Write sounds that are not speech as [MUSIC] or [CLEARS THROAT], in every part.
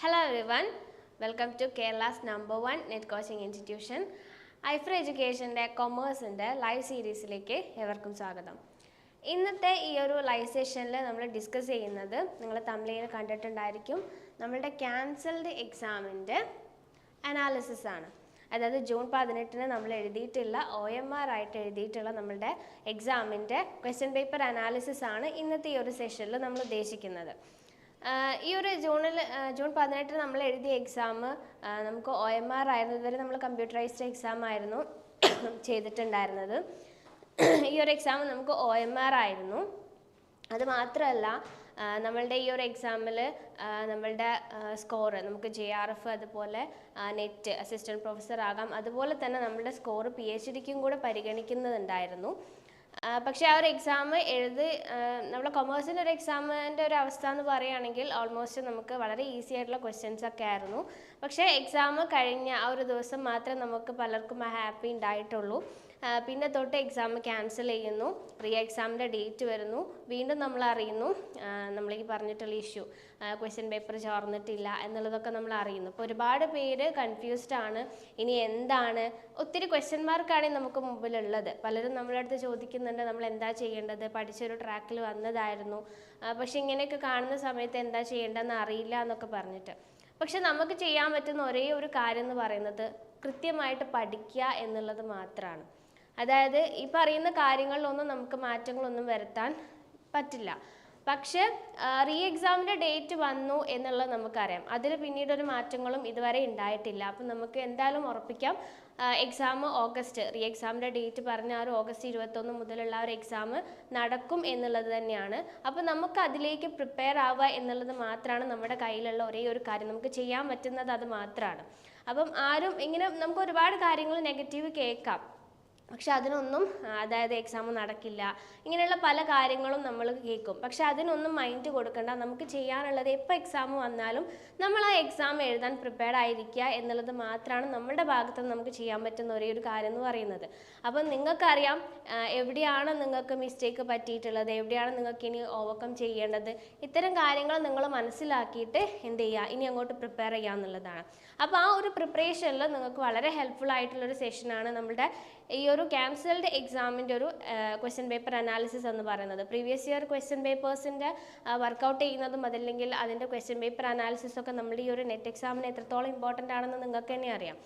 Hello everyone, welcome to Kerala's number one net coaching institution. ഐഫർ എഡ്യൂക്കേഷന്റെ കൊമേഴ്സിന്റെ live സീരീസിലേക്ക് ഏവർക്കും സ്വാഗതം. ഇന്നത്തെ ഈ ഒരു ലൈവ് സെഷനിൽ നമ്മൾ ഡിസ്കസ് ചെയ്യുന്നത് നിങ്ങൾ തമിഴിൽ കണ്ടിട്ടുണ്ടായിരിക്കും. നമ്മളുടെ ക്യാൻസൽഡ് എക്സാമിന്റെ അനാലിസിസ് ആണ്. അതായത് ജൂൺ പതിനെട്ടിന് നമ്മൾ എഴുതിയിട്ടുള്ള ഒ എം ആർ ആയിട്ട് എഴുതിയിട്ടുള്ള നമ്മളുടെ എക്സാമിന്റെ ക്വസ്റ്റ്യൻ പേപ്പർ അനാലിസിസ് ആണ് ഇന്നത്തെ ഈ ഒരു സെഷനിൽ നമ്മൾ ഉദ്ദേശിക്കുന്നത്. ഈ ഒരു ജൂണിൽ ജൂൺ പതിനെട്ടിന് നമ്മൾ എഴുതിയ എക്സാം നമുക്ക് ഒ എം ആർ ആയിരുന്നു ഇതുവരെ നമ്മൾ കമ്പ്യൂട്ടറൈസ്ഡ് എക്സാം ആയിരുന്നു ചെയ്തിട്ടുണ്ടായിരുന്നത്. ഈ ഒരു എക്സാം നമുക്ക് ഒ എം ആർ ആയിരുന്നു. അത് മാത്രമല്ല നമ്മളുടെ ഈ ഒരു എക്സാമിൽ നമ്മളുടെ സ്കോർ നമുക്ക് ജെ ആർ എഫ് അതുപോലെ നെറ്റ് അസിസ്റ്റന്റ് പ്രൊഫസർ ആകാം. അതുപോലെ തന്നെ നമ്മളുടെ സ്കോർ പി എച്ച് ഡിക്കും കൂടെ പരിഗണിക്കുന്നുണ്ടായിരുന്നു പക്ഷേ ആ ഒരു എക്സാം എഴുതി നമ്മുടെ കൊമേഴ്സിന്റെ ഒരു എക്സാമിന്റെ ഒരു അവസ്ഥ എന്ന് പറയുകയാണെങ്കിൽ ഓൾമോസ്റ്റ് നമുക്ക് വളരെ ഈസി ആയിട്ടുള്ള ക്വസ്റ്റ്യൻസ് ഒക്കെ ആയിരുന്നു. പക്ഷേ എക്സാം കഴിഞ്ഞ ആ ഒരു ദിവസം മാത്രമേ നമുക്ക് പലർക്കും ആ ഹാപ്പി ഉണ്ടായിട്ടുള്ളൂ. പിന്നെ തൊട്ട് എക്സാം ക്യാൻസൽ ചെയ്യുന്നു. റീ എക്സാമിന്റെ ഡേറ്റ് വരുന്നു. വീണ്ടും നമ്മൾ അറിയുന്നു. നമ്മൾ പറഞ്ഞിട്ടുള്ള ഇഷ്യൂ ക്വസ്റ്റ്യൻ പേപ്പർ ചോർന്നിട്ടില്ല എന്നുള്ളതൊക്കെ നമ്മൾ അറിയുന്നു. അപ്പോൾ ഒരുപാട് പേര് കൺഫ്യൂസ്ഡ് ആണ്. ഇനി എന്താണ്? ഒത്തിരി ക്വസ്റ്റ്യൻ മാർക്കാണ് നമുക്ക് മുമ്പിലുള്ളത്. പലരും നമ്മളെ അടുത്ത് ചോദിക്കുന്നുണ്ട് നമ്മൾ എന്താ ചെയ്യേണ്ടത്? പഠിച്ചൊരു ട്രാക്കിൽ വന്നതായിരുന്നു. പക്ഷെ ഇങ്ങനെയൊക്കെ കാണുന്ന സമയത്ത് എന്താ ചെയ്യേണ്ടതെന്ന് അറിയില്ല എന്നൊക്കെ പറഞ്ഞിട്ട്. പക്ഷെ നമുക്ക് ചെയ്യാൻ പറ്റുന്ന ഒരേ ഒരു കാര്യം എന്ന് പറയുന്നത് കൃത്യമായിട്ട് പഠിക്കുക എന്നുള്ളത് മാത്രമാണ് അതായത് ഈ പറയുന്ന കാര്യങ്ങളിലൊന്നും നമുക്ക് മാറ്റങ്ങളൊന്നും വരുത്താൻ പറ്റില്ല. പക്ഷേ റീ എക്സാമിന്റെ ഡേറ്റ് വന്നു എന്നുള്ളത് നമുക്കറിയാം. അതിൽ പിന്നീട് ഒരു മാറ്റങ്ങളും ഇതുവരെ ഉണ്ടായിട്ടില്ല. അപ്പം നമുക്ക് എന്തായാലും ഉറപ്പിക്കാം. എക്സാം ഓഗസ്റ്റ് റീ എക്സാമിന്റെ ഡേറ്റ് പറഞ്ഞ ആ ഒരു ഓഗസ്റ്റ് ഇരുപത്തൊന്ന് മുതലുള്ള ഒരു എക്സാം നടക്കും എന്നുള്ളത് തന്നെയാണ്. അപ്പം നമുക്ക് അതിലേക്ക് പ്രിപ്പയർ ആവുക എന്നുള്ളത് മാത്രമാണ് നമ്മുടെ കയ്യിലുള്ള ഒരേ ഒരു കാര്യം. നമുക്ക് ചെയ്യാൻ പറ്റുന്നത് അത് മാത്രമാണ് അപ്പം ആരും ഇങ്ങനെ നമുക്ക് ഒരുപാട് കാര്യങ്ങൾ നെഗറ്റീവ് കേൾക്കാം. പക്ഷെ അതിനൊന്നും അതായത് എക്സാം നടക്കില്ല. ഇങ്ങനെയുള്ള പല കാര്യങ്ങളും നമ്മൾ കേൾക്കും പക്ഷെ അതിനൊന്നും മൈൻഡ് കൊടുക്കണ്ട. നമുക്ക് ചെയ്യാനുള്ളത് എപ്പോൾ എക്സാം വന്നാലും നമ്മൾ ആ എക്സാം എഴുതാൻ പ്രിപ്പയർഡ് ആയിരിക്കുക എന്നുള്ളത് മാത്രമാണ് നമ്മുടെ ഭാഗത്ത് നമുക്ക് ചെയ്യാൻ പറ്റുന്ന ഒരേ ഒരു കാര്യം എന്ന് പറയുന്നത്. അപ്പം നിങ്ങൾക്കറിയാം എവിടെയാണ് നിങ്ങൾക്ക് മിസ്റ്റേക്ക് പറ്റിയിട്ടുള്ളത്? എവിടെയാണ് നിങ്ങൾക്ക് ഇനി ഓവർകം ചെയ്യേണ്ടത്? ഇത്തരം കാര്യങ്ങൾ നിങ്ങൾ മനസ്സിലാക്കിയിട്ട് എന്ത് ചെയ്യുക? ഇനി അങ്ങോട്ട് പ്രിപ്പയർ ചെയ്യുക എന്നുള്ളതാണ്. അപ്പോൾ ആ ഒരു പ്രിപ്പറേഷനിൽ നിങ്ങൾക്ക് വളരെ ഹെൽപ്ഫുൾ ആയിട്ടുള്ളൊരു സെഷനാണ് നമ്മുടെ ഈ ക്യാൻസൽഡ് എക്സാമിന്റെ ഒരു ക്വസ്റ്റ്യൻ പേപ്പർ അനാലിസിസ് എന്ന് പറയുന്നത്. പ്രീവിയസ് ഇയർ ക്വസ്റ്റ്യൻ പേപ്പേഴ്സിന്റെ വർക്കൗട്ട് ചെയ്യുന്നതും അതല്ലെങ്കിൽ അതിന്റെ ക്വസ്റ്റ്യൻ പേപ്പർ അനാലിസിസ് ഒക്കെ നമ്മുടെ ഈ ഒരു നെറ്റ് എക്സാമിന് എത്രത്തോളം ഇമ്പോർട്ടന്റ് ആണെന്ന് നിങ്ങൾക്ക് തന്നെ അറിയാം.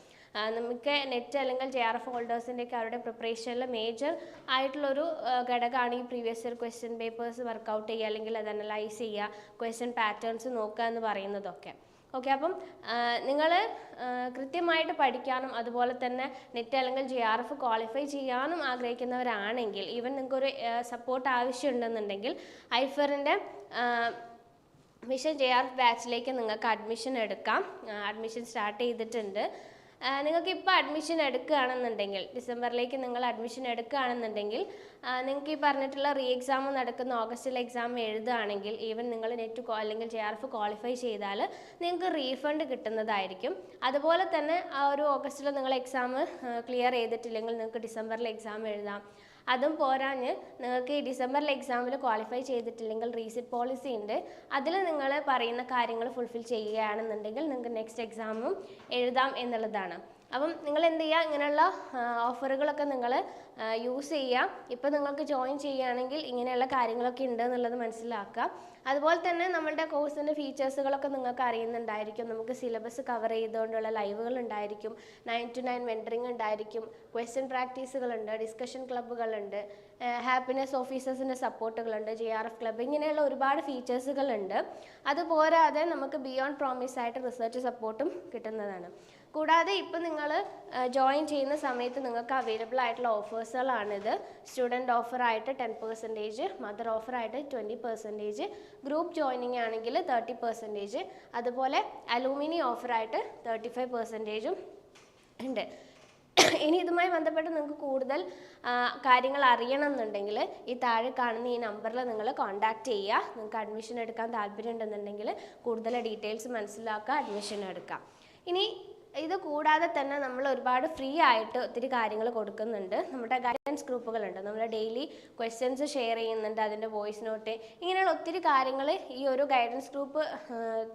നമുക്ക് നെറ്റ് അല്ലെങ്കിൽ ജെ ആർ എഫ് ഹോൾഡേഴ്സിന്റെ ഒക്കെ അവരുടെ പ്രിപ്പറേഷനിൽ മേജർ ആയിട്ടുള്ളൊരു ഘടകമാണ് ഈ previous year question papers work out ചെയ്യുക അല്ലെങ്കിൽ അത് അനലൈസ് ചെയ്യുക ക്വസ്റ്റ്യൻ പാറ്റേൺസ് നോക്കുക എന്ന് പറയുന്നതൊക്കെ. ഓക്കെ അപ്പം നിങ്ങൾ കൃത്യമായിട്ട് പഠിക്കാനും അതുപോലെ തന്നെ നെറ്റ് അല്ലെങ്കിൽ ജെ ആർ എഫ് ക്വാളിഫൈ ചെയ്യാനും ആഗ്രഹിക്കുന്നവരാണെങ്കിൽ ഈവൻ നിങ്ങൾക്കൊരു സപ്പോർട്ട് ആവശ്യമുണ്ടെന്നുണ്ടെങ്കിൽ ഐഫറിന്റെ മിഷൻ ജെ ആർ എഫ് ബാച്ചിലേക്ക് നിങ്ങൾക്ക് അഡ്മിഷൻ എടുക്കാം. അഡ്മിഷൻ സ്റ്റാർട്ട് ചെയ്തിട്ടുണ്ട്. നിങ്ങൾക്ക് ഇപ്പോൾ അഡ്മിഷൻ എടുക്കുകയാണെന്നുണ്ടെങ്കിൽ ഡിസംബറിലേക്ക് നിങ്ങൾ അഡ്മിഷൻ എടുക്കുകയാണെന്നുണ്ടെങ്കിൽ നിങ്ങൾക്ക് ഈ പറഞ്ഞിട്ടുള്ള റീ എക്സാം നടക്കുന്ന ഓഗസ്റ്റിലെ എക്സാം എഴുതുകയാണെങ്കിൽ ഈവൻ നിങ്ങൾ നെറ്റ് അല്ലെങ്കിൽ ജെ ആർ എഫ് ക്വാളിഫൈ ചെയ്താൽ നിങ്ങൾക്ക് റീഫണ്ട് കിട്ടുന്നതായിരിക്കും. അതുപോലെ തന്നെ ആ ഒരു ഓഗസ്റ്റിൽ നിങ്ങൾ എക്സാം ക്ലിയർ ചെയ്തിട്ടില്ലെങ്കിൽ നിങ്ങൾക്ക് ഡിസംബറിൽ എക്സാം എഴുതാം. അതും പോരാഞ്ഞ് നിങ്ങൾക്ക് ഈ ഡിസംബറിൽ എക്സാമിൽ ക്വാളിഫൈ ചെയ്തിട്ടില്ലെങ്കിൽ റീസിറ്റ് പോളിസി ഉണ്ട് അതിൽ നിങ്ങൾ പറയുന്ന കാര്യങ്ങൾ ഫുൾഫിൽ ചെയ്യുകയാണെന്നുണ്ടെങ്കിൽ നിങ്ങൾക്ക് നെക്സ്റ്റ് എക്സാമും എഴുതാം എന്നുള്ളതാണ്. അപ്പം നിങ്ങൾ എന്ത് ചെയ്യുക ഇങ്ങനെയുള്ള ഓഫറുകളൊക്കെ നിങ്ങൾ യൂസ് ചെയ്യുക ഇപ്പം നിങ്ങൾക്ക് ജോയിൻ ചെയ്യുകയാണെങ്കിൽ ഇങ്ങനെയുള്ള കാര്യങ്ങളൊക്കെ ഉണ്ട് എന്നുള്ളത് മനസ്സിലാക്കുക അതുപോലെ തന്നെ നമ്മളുടെ കോഴ്സിന്റെ ഫീച്ചേഴ്സുകളൊക്കെ നിങ്ങൾക്ക് അറിയുന്നുണ്ടായിരിക്കും. നമുക്ക് സിലബസ് കവർ ചെയ്തുകൊണ്ടുള്ള ലൈവുകൾ ഉണ്ടായിരിക്കും. നയൻ ടു നയൻ മെന്ററിങ് ഉണ്ടായിരിക്കും. ക്വസ്റ്റ്യൻ പ്രാക്ടീസുകളുണ്ട് ഡിസ്കഷൻ ക്ലബ്ബുകളുണ്ട് ഹാപ്പിനെസ് ഓഫീസേഴ്സിന്റെ സപ്പോർട്ടുകളുണ്ട് ജെ ആർ എഫ് ക്ലബ്ബ് ഇങ്ങനെയുള്ള ഒരുപാട് ഫീച്ചേഴ്സുകളുണ്ട് അതുപോരാതെ നമുക്ക് ബിയോണ്ട് പ്രോമിസ് ആയിട്ട് റിസർച്ച് സപ്പോർട്ടും കിട്ടുന്നതാണ്. കൂടാതെ ഇപ്പം നിങ്ങൾ ജോയിൻ ചെയ്യുന്ന സമയത്ത് നിങ്ങൾക്ക് അവൈലബിൾ ആയിട്ടുള്ള ഓഫേഴ്സുകളാണിത് സ്റ്റുഡന്റ് ഓഫറായിട്ട് ടെൻ പെർസെന്റേജ് മദർ ഓഫറായിട്ട് ട്വന്റി പെർസെന്റേജ് ഗ്രൂപ്പ് ജോയിനിങ് ആണെങ്കിൽ തേർട്ടി പെർസെന്റേജ് അതുപോലെ അലൂമിനി ഓഫറായിട്ട് തേർട്ടി ഫൈവ് പെർസെന്റേജും ഉണ്ട്. ഇനി ഇതുമായി ബന്ധപ്പെട്ട് നിങ്ങൾക്ക് കൂടുതൽ കാര്യങ്ങൾ അറിയണം എന്നുണ്ടെങ്കിൽ ഈ താഴെ കാണുന്ന ഈ നമ്പറിൽ നിങ്ങൾ കോൺടാക്റ്റ് ചെയ്യുക. നിങ്ങൾക്ക് അഡ്മിഷൻ എടുക്കാൻ താല്പര്യം ഉണ്ടെന്നുണ്ടെങ്കിൽ കൂടുതൽ ഡീറ്റെയിൽസ് മനസ്സിലാക്കുക അഡ്മിഷൻ എടുക്കാം. ഇനി ഇത് കൂടാതെ തന്നെ നമ്മൾ ഒരുപാട് ഫ്രീ ആയിട്ട് ഒത്തിരി കാര്യങ്ങൾ കൊടുക്കുന്നുണ്ട്. നമ്മുടെ ഗൈഡൻസ് ഗ്രൂപ്പുകളുണ്ട് നമ്മൾ ഡെയിലി ക്വസ്റ്റ്യൻസ് ഷെയർ ചെയ്യുന്നുണ്ട്. അതിന്റെ വോയിസ് നോട്ട് ഇങ്ങനെയുള്ള ഒത്തിരി കാര്യങ്ങൾ ഈ ഒരു ഗൈഡൻസ് ഗ്രൂപ്പ്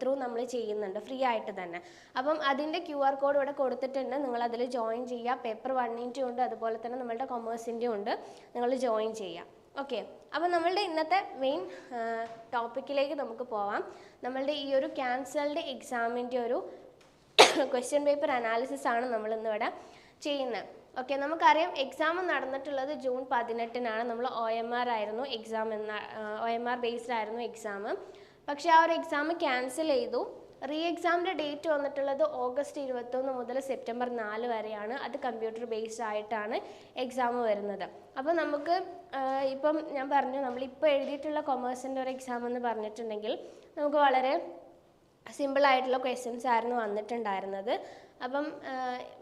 ത്രൂ നമ്മൾ ചെയ്യുന്നുണ്ട് ഫ്രീ ആയിട്ട് തന്നെ. അപ്പം അതിന്റെ ക്യു ആർ കോഡ് ഇവിടെ കൊടുത്തിട്ടുണ്ട്. നിങ്ങൾ അതിൽ ജോയിൻ ചെയ്യുക. പേപ്പർ വണ്ണിന്റെ ഉണ്ട്. അതുപോലെ തന്നെ നമ്മളുടെ കൊമേഴ്സിന്റെ ഉണ്ട്. നിങ്ങൾ ജോയിൻ ചെയ്യുക. ഓക്കെ അപ്പോൾ നമ്മളുടെ ഇന്നത്തെ മെയിൻ ടോപ്പിക്കിലേക്ക് നമുക്ക് പോവാം. നമ്മളുടെ ഈ ഒരു ക്യാൻസൽഡ് എക്സാമിന്റെ ഒരു ക്വസ്റ്റ്യൻ പേപ്പർ അനാലിസിസ് ആണ് നമ്മൾ ഇന്നിവിടെ ചെയ്യുന്നത്. ഓക്കെ നമുക്കറിയാം എക്സാം നടന്നിട്ടുള്ളത് ജൂൺ പതിനെട്ടിനാണ്. നമ്മൾ ഒ എം ആർ ആയിരുന്നു എക്സാം എന്ന ഒ എം ആർ ബേസ്ഡ് ആയിരുന്നു എക്സാം പക്ഷേ ആ ഒരു എക്സാം ക്യാൻസൽ ചെയ്തു. റീ എക്സാമിന്റെ ഡേറ്റ് വന്നിട്ടുള്ളത് ഓഗസ്റ്റ് ഇരുപത്തൊന്ന് മുതൽ സെപ്റ്റംബർ നാല് വരെയാണ്. അത് കമ്പ്യൂട്ടർ ബേസ്ഡ് ആയിട്ടാണ് എക്സാം വരുന്നത്. അപ്പോൾ നമുക്ക് ഇപ്പം ഞാൻ പറഞ്ഞു നമ്മളിപ്പോൾ എഴുതിയിട്ടുള്ള കൊമേഴ്സിന്റെ ഒരു എക്സാം എന്ന് പറഞ്ഞിട്ടുണ്ടെങ്കിൽ നമുക്ക് വളരെ സിമ്പിൾ ആയിട്ടുള്ള ക്വസ്റ്റ്യൻസ് ആയിരുന്നു വന്നിട്ടുണ്ടായിരുന്നത്. അപ്പം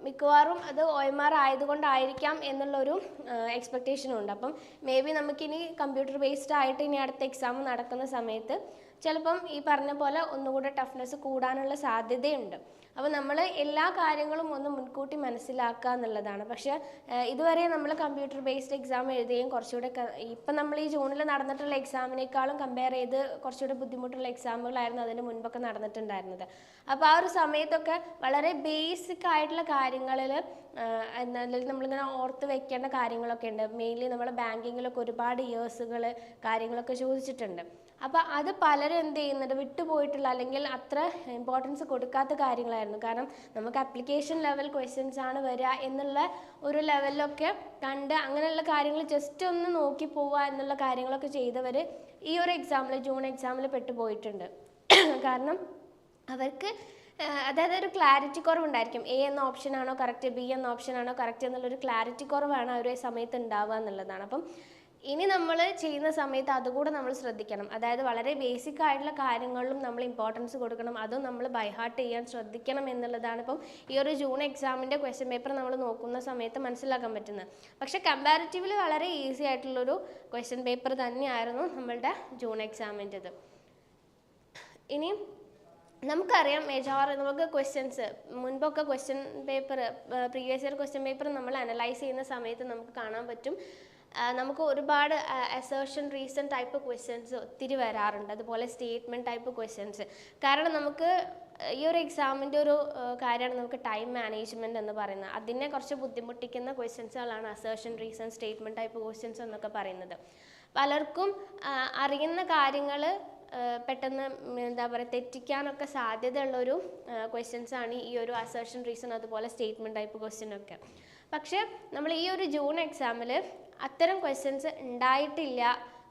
മിക്കവാറും അത് ഒ എം ആർ ആയതുകൊണ്ടായിരിക്കാം എന്നുള്ളൊരു എക്സ്പെക്റ്റേഷനുണ്ട് അപ്പം മേ ബി നമുക്കിനി കമ്പ്യൂട്ടർ ബേസ്ഡ് ആയിട്ട് ഇനി അടുത്ത എക്സാം നടക്കുന്ന സമയത്ത് ചിലപ്പം ഈ പറഞ്ഞ പോലെ ഒന്നുകൂടെ ടഫ്നെസ് കൂടാനുള്ള സാധ്യതയുണ്ട്. അപ്പോൾ നമ്മൾ എല്ലാ കാര്യങ്ങളും ഒന്ന് മുൻകൂട്ടി മനസ്സിലാക്കുക എന്നുള്ളതാണ്. പക്ഷേ ഇതുവരെ നമ്മൾ കമ്പ്യൂട്ടർ ബേസ്ഡ് എക്സാം എഴുതുകയും കുറച്ചുകൂടെ ഇപ്പം നമ്മൾ ഈ ജൂണിൽ നടന്നിട്ടുള്ള എക്സാമിനേക്കാളും കമ്പയർ ചെയ്ത് കുറച്ചുകൂടെ ബുദ്ധിമുട്ടുള്ള എക്സാമുകളായിരുന്നു അതിന് മുൻപൊക്കെ നടന്നിട്ടുണ്ടായിരുന്നത്. അപ്പോൾ ആ ഒരു സമയത്തൊക്കെ വളരെ ബേസിക് ആയിട്ടുള്ള കാര്യങ്ങളിൽ അല്ലെങ്കിൽ നമ്മളിങ്ങനെ ഓർത്ത് വെക്കേണ്ട കാര്യങ്ങളൊക്കെ ഉണ്ട്. മെയിൻലി നമ്മൾ ബാങ്കിങ്ങിലൊക്കെ ഒരുപാട് ഇയേഴ്സുകൾ കാര്യങ്ങളൊക്കെ ചോദിച്ചിട്ടുണ്ട്. അപ്പോൾ അത് പലരും എന്ത് ചെയ്യുന്നുണ്ട്? വിട്ടുപോയിട്ടുള്ള അല്ലെങ്കിൽ അത്ര ഇമ്പോർട്ടൻസ് കൊടുക്കാത്ത കാര്യങ്ങളായിരുന്നു. കാരണം നമുക്ക് അപ്ലിക്കേഷൻ ലെവൽ ക്വസ്റ്റ്യൻസ് ആണ് വരിക എന്നുള്ള ഒരു ലെവലിലൊക്കെ കണ്ട് അങ്ങനെയുള്ള കാര്യങ്ങൾ ജസ്റ്റ് ഒന്ന് നോക്കി പോവുക എന്നുള്ള കാര്യങ്ങളൊക്കെ ചെയ്തവർ ഈ ഒരു എക്സാമിൽ ജൂൺ എക്സാമിൽ പെട്ടുപോയിട്ടുണ്ട്. കാരണം അവർക്ക് അതായത് ഒരു ക്ലാരിറ്റി കുറവുണ്ടായിരിക്കും. എ എന്ന ഓപ്ഷൻ ആണോ കറക്റ്റ് ബി എന്ന ഓപ്ഷൻ ആണോ കറക്റ്റ് എന്നുള്ളൊരു ക്ലാരിറ്റി കുറവാണ് ആ ഒരു സമയത്ത് ഉണ്ടാവുക എന്നുള്ളതാണ്. അപ്പം ഇനി നമ്മൾ ചെയ്യുന്ന സമയത്ത് അതുകൂടെ നമ്മൾ ശ്രദ്ധിക്കണം. അതായത് വളരെ ബേസിക് ആയിട്ടുള്ള കാര്യങ്ങളിലും നമ്മൾ ഇമ്പോർട്ടൻസ് കൊടുക്കണം. അതും നമ്മൾ ബൈഹാർട്ട് ചെയ്യാൻ ശ്രദ്ധിക്കണം എന്നുള്ളതാണ് ഇപ്പം ഈ ഒരു ജൂൺ എക്സാമിന്റെ ക്വസ്റ്റ്യൻ പേപ്പർ നമ്മൾ നോക്കുന്ന സമയത്ത് മനസ്സിലാക്കാൻ പറ്റുന്നത്. പക്ഷേ കമ്പാരിറ്റീവ്ലി വളരെ ഈസി ആയിട്ടുള്ളൊരു ക്വസ്റ്റ്യൻ പേപ്പർ തന്നെയായിരുന്നു നമ്മളുടെ ജൂൺ എക്സാമിന്റെത് ഇനി നമുക്കറിയാം മെജോർ നമുക്ക് questions മുൻപൊക്കെ question paper previous year question paper നമ്മൾ അനലൈസ് ചെയ്യുന്ന സമയത്ത് നമുക്ക് കാണാൻ പറ്റും. നമുക്ക് ഒരുപാട് അസേർഷൻ റീസൺ ടൈപ്പ് ക്വസ്റ്റ്യൻസ് ഒത്തിരി വരാറുണ്ട്. അതുപോലെ സ്റ്റേറ്റ്മെന്റ് ടൈപ്പ് ക്വസ്റ്റ്യൻസ് കാരണം നമുക്ക് ഈ ഒരു എക്സാമിന്റെ ഒരു കാര്യമാണ് നമുക്ക് ടൈം മാനേജ്മെന്റ് എന്ന് പറയുന്നത്. അതിനെ കുറച്ച് ബുദ്ധിമുട്ടിക്കുന്ന ക്വസ്റ്റ്യൻസുകളാണ് assertion reason statement type questions എന്നൊക്കെ പറയുന്നത്. പലർക്കും അറിയുന്ന കാര്യങ്ങൾ പെട്ടെന്ന് എന്താ പറയുക തെറ്റിക്കാനൊക്കെ സാധ്യതയുള്ളൊരു ക്വസ്റ്റ്യൻസാണ് ഈ ഒരു അസേർഷൻ റീസൺ അതുപോലെ സ്റ്റേറ്റ്മെന്റ് ടൈപ്പ് ക്വസ്റ്റ്യൻ ഒക്കെ. പക്ഷേ നമ്മൾ ഈ ഒരു ജൂൺ എക്സാമിൽ അത്തരം ക്വസ്റ്റ്യൻസ് ഉണ്ടായിട്ടില്ല.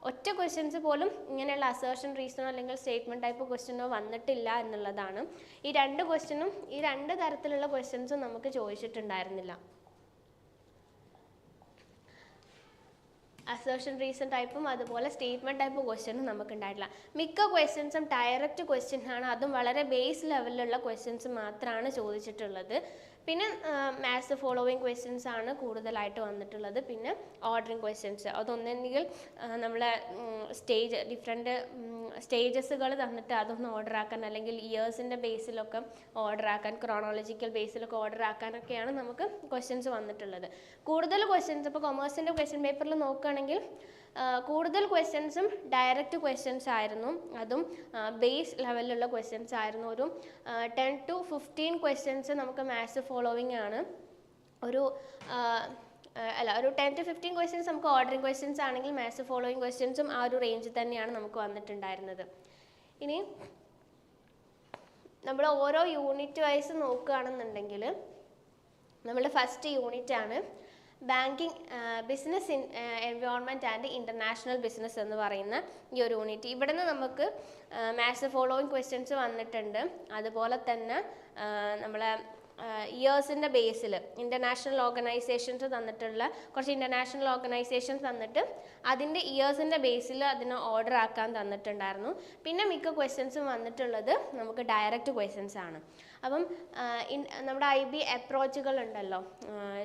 ഒറ്റ ക്വസ്റ്റ്യൻസ് പോലും ഇങ്ങനെയുള്ള അസേർഷൻ റീസണോ അല്ലെങ്കിൽ സ്റ്റേറ്റ്മെന്റ് ടൈപ്പ് ക്വസ്റ്റ്യനോ വന്നിട്ടില്ല എന്നുള്ളതാണ്. ഈ രണ്ട് ക്വസ്റ്റ്യനും ഈ രണ്ട് തരത്തിലുള്ള ക്വസ്റ്റ്യൻസും നമുക്ക് ചോദിച്ചിട്ടുണ്ടായിരുന്നില്ല. അസേർഷൻ റീസൺ ടൈപ്പും അതുപോലെ സ്റ്റേറ്റ്മെന്റ് ടൈപ്പ് ക്വസ്റ്റ്യനും നമുക്ക് ഉണ്ടായിട്ടില്ല. മിക്ക ക്വസ്റ്റ്യൻസും ഡയറക്റ്റ് ക്വസ്റ്റ്യൻ ആണ്. അതും വളരെ ബേസ് ലെവലിലുള്ള ക്വസ്റ്റ്യൻസ് മാത്രമാണ് ചോദിച്ചിട്ടുള്ളത്. പിന്നെ മാത്സ് ഫോളോവിങ് ക്വസ്റ്റ്യൻസ് ആണ് കൂടുതലായിട്ട് വന്നിട്ടുള്ളത്. പിന്നെ ഓർഡറിങ് ക്വസ്റ്റ്യൻസ് അതൊന്നെങ്കിൽ നമ്മളെ സ്റ്റേജ് ഡിഫറെന്റ് സ്റ്റേജസുകൾ തന്നിട്ട് അതൊന്ന് ഓർഡർ ആക്കാൻ അല്ലെങ്കിൽ ഇയേഴ്സിന്റെ ബേസിലൊക്കെ ഓർഡർ ആക്കാൻ ക്രോണോളജിക്കൽ ബേസിലൊക്കെ ഓർഡർ ആക്കാനൊക്കെയാണ് നമുക്ക് ക്വസ്റ്റ്യൻസ് വന്നിട്ടുള്ളത്. കൂടുതൽ ക്വസ്റ്റ്യൻസ് ഇപ്പോൾ കൊമേഴ്സിന്റെ ക്വസ്റ്റ്യൻ പേപ്പറിൽ നോക്കുകയാണെങ്കിൽ കൂടുതൽ ക്വസ്റ്റ്യൻസും ഡയറക്റ്റ് ക്വസ്റ്റ്യൻസ് ആയിരുന്നു. അതും ബേസ് ലെവലിലുള്ള ക്വസ്റ്റ്യൻസ് ആയിരുന്നു. ഒരു ടെൻ ടു ഫിഫ്റ്റീൻ ക്വസ്റ്റ്യൻസ് നമുക്ക് മാത്സ് ഫോളോവിങ് ആണ്. ഒരു അല്ല ഒരു ടെൻ ടു ഫിഫ്റ്റീൻ ക്വസ്റ്റ്യൻസ് നമുക്ക് ഓർഡറിങ് ക്വസ്റ്റ്യൻസ് ആണെങ്കിൽ മാത്സ് ഫോളോയിങ് ക്വസ്റ്റ്യൻസും ആ ഒരു റേഞ്ചിൽ തന്നെയാണ് നമുക്ക് വന്നിട്ടുണ്ടായിരുന്നത്. ഇനി നമ്മൾ ഓരോ യൂണിറ്റ് വൈസ് നോക്കുകയാണെന്നുണ്ടെങ്കിൽ നമ്മുടെ ഫസ്റ്റ് യൂണിറ്റ് ആണ് banking business in environment and international business എന്ന് പറയുന്ന ഈ ഒരു യൂണിറ്റ് ഇവിടെ നിന്ന് നമുക്ക് മാത്സ് ഫോളോയിങ് ക്വസ്റ്റ്യൻസ് വന്നിട്ടുണ്ട്. അതുപോലെ തന്നെ നമ്മളെ ഇയേഴ്സിന്റെ ബേസിൽ ഇന്റർനാഷണൽ ഓർഗനൈസേഷൻസ് തന്നിട്ടുള്ള കുറച്ച് ഇന്റർനാഷണൽ ഓർഗനൈസേഷൻസ് തന്നിട്ട് അതിന്റെ ഇയേഴ്സിന്റെ ബേസിൽ അതിന് ഓർഡർ ആക്കാൻ തന്നിട്ടുണ്ടായിരുന്നു. പിന്നെ മിക്ക ക്വസ്റ്റ്യൻസും വന്നിട്ടുള്ളത് നമുക്ക് ഡയറക്റ്റ് ക്വസ്റ്റ്യൻസ് ആണ്. അപ്പം നമ്മുടെ ഐ ബി അപ്രോച്ചുകൾ ഉണ്ടല്ലോ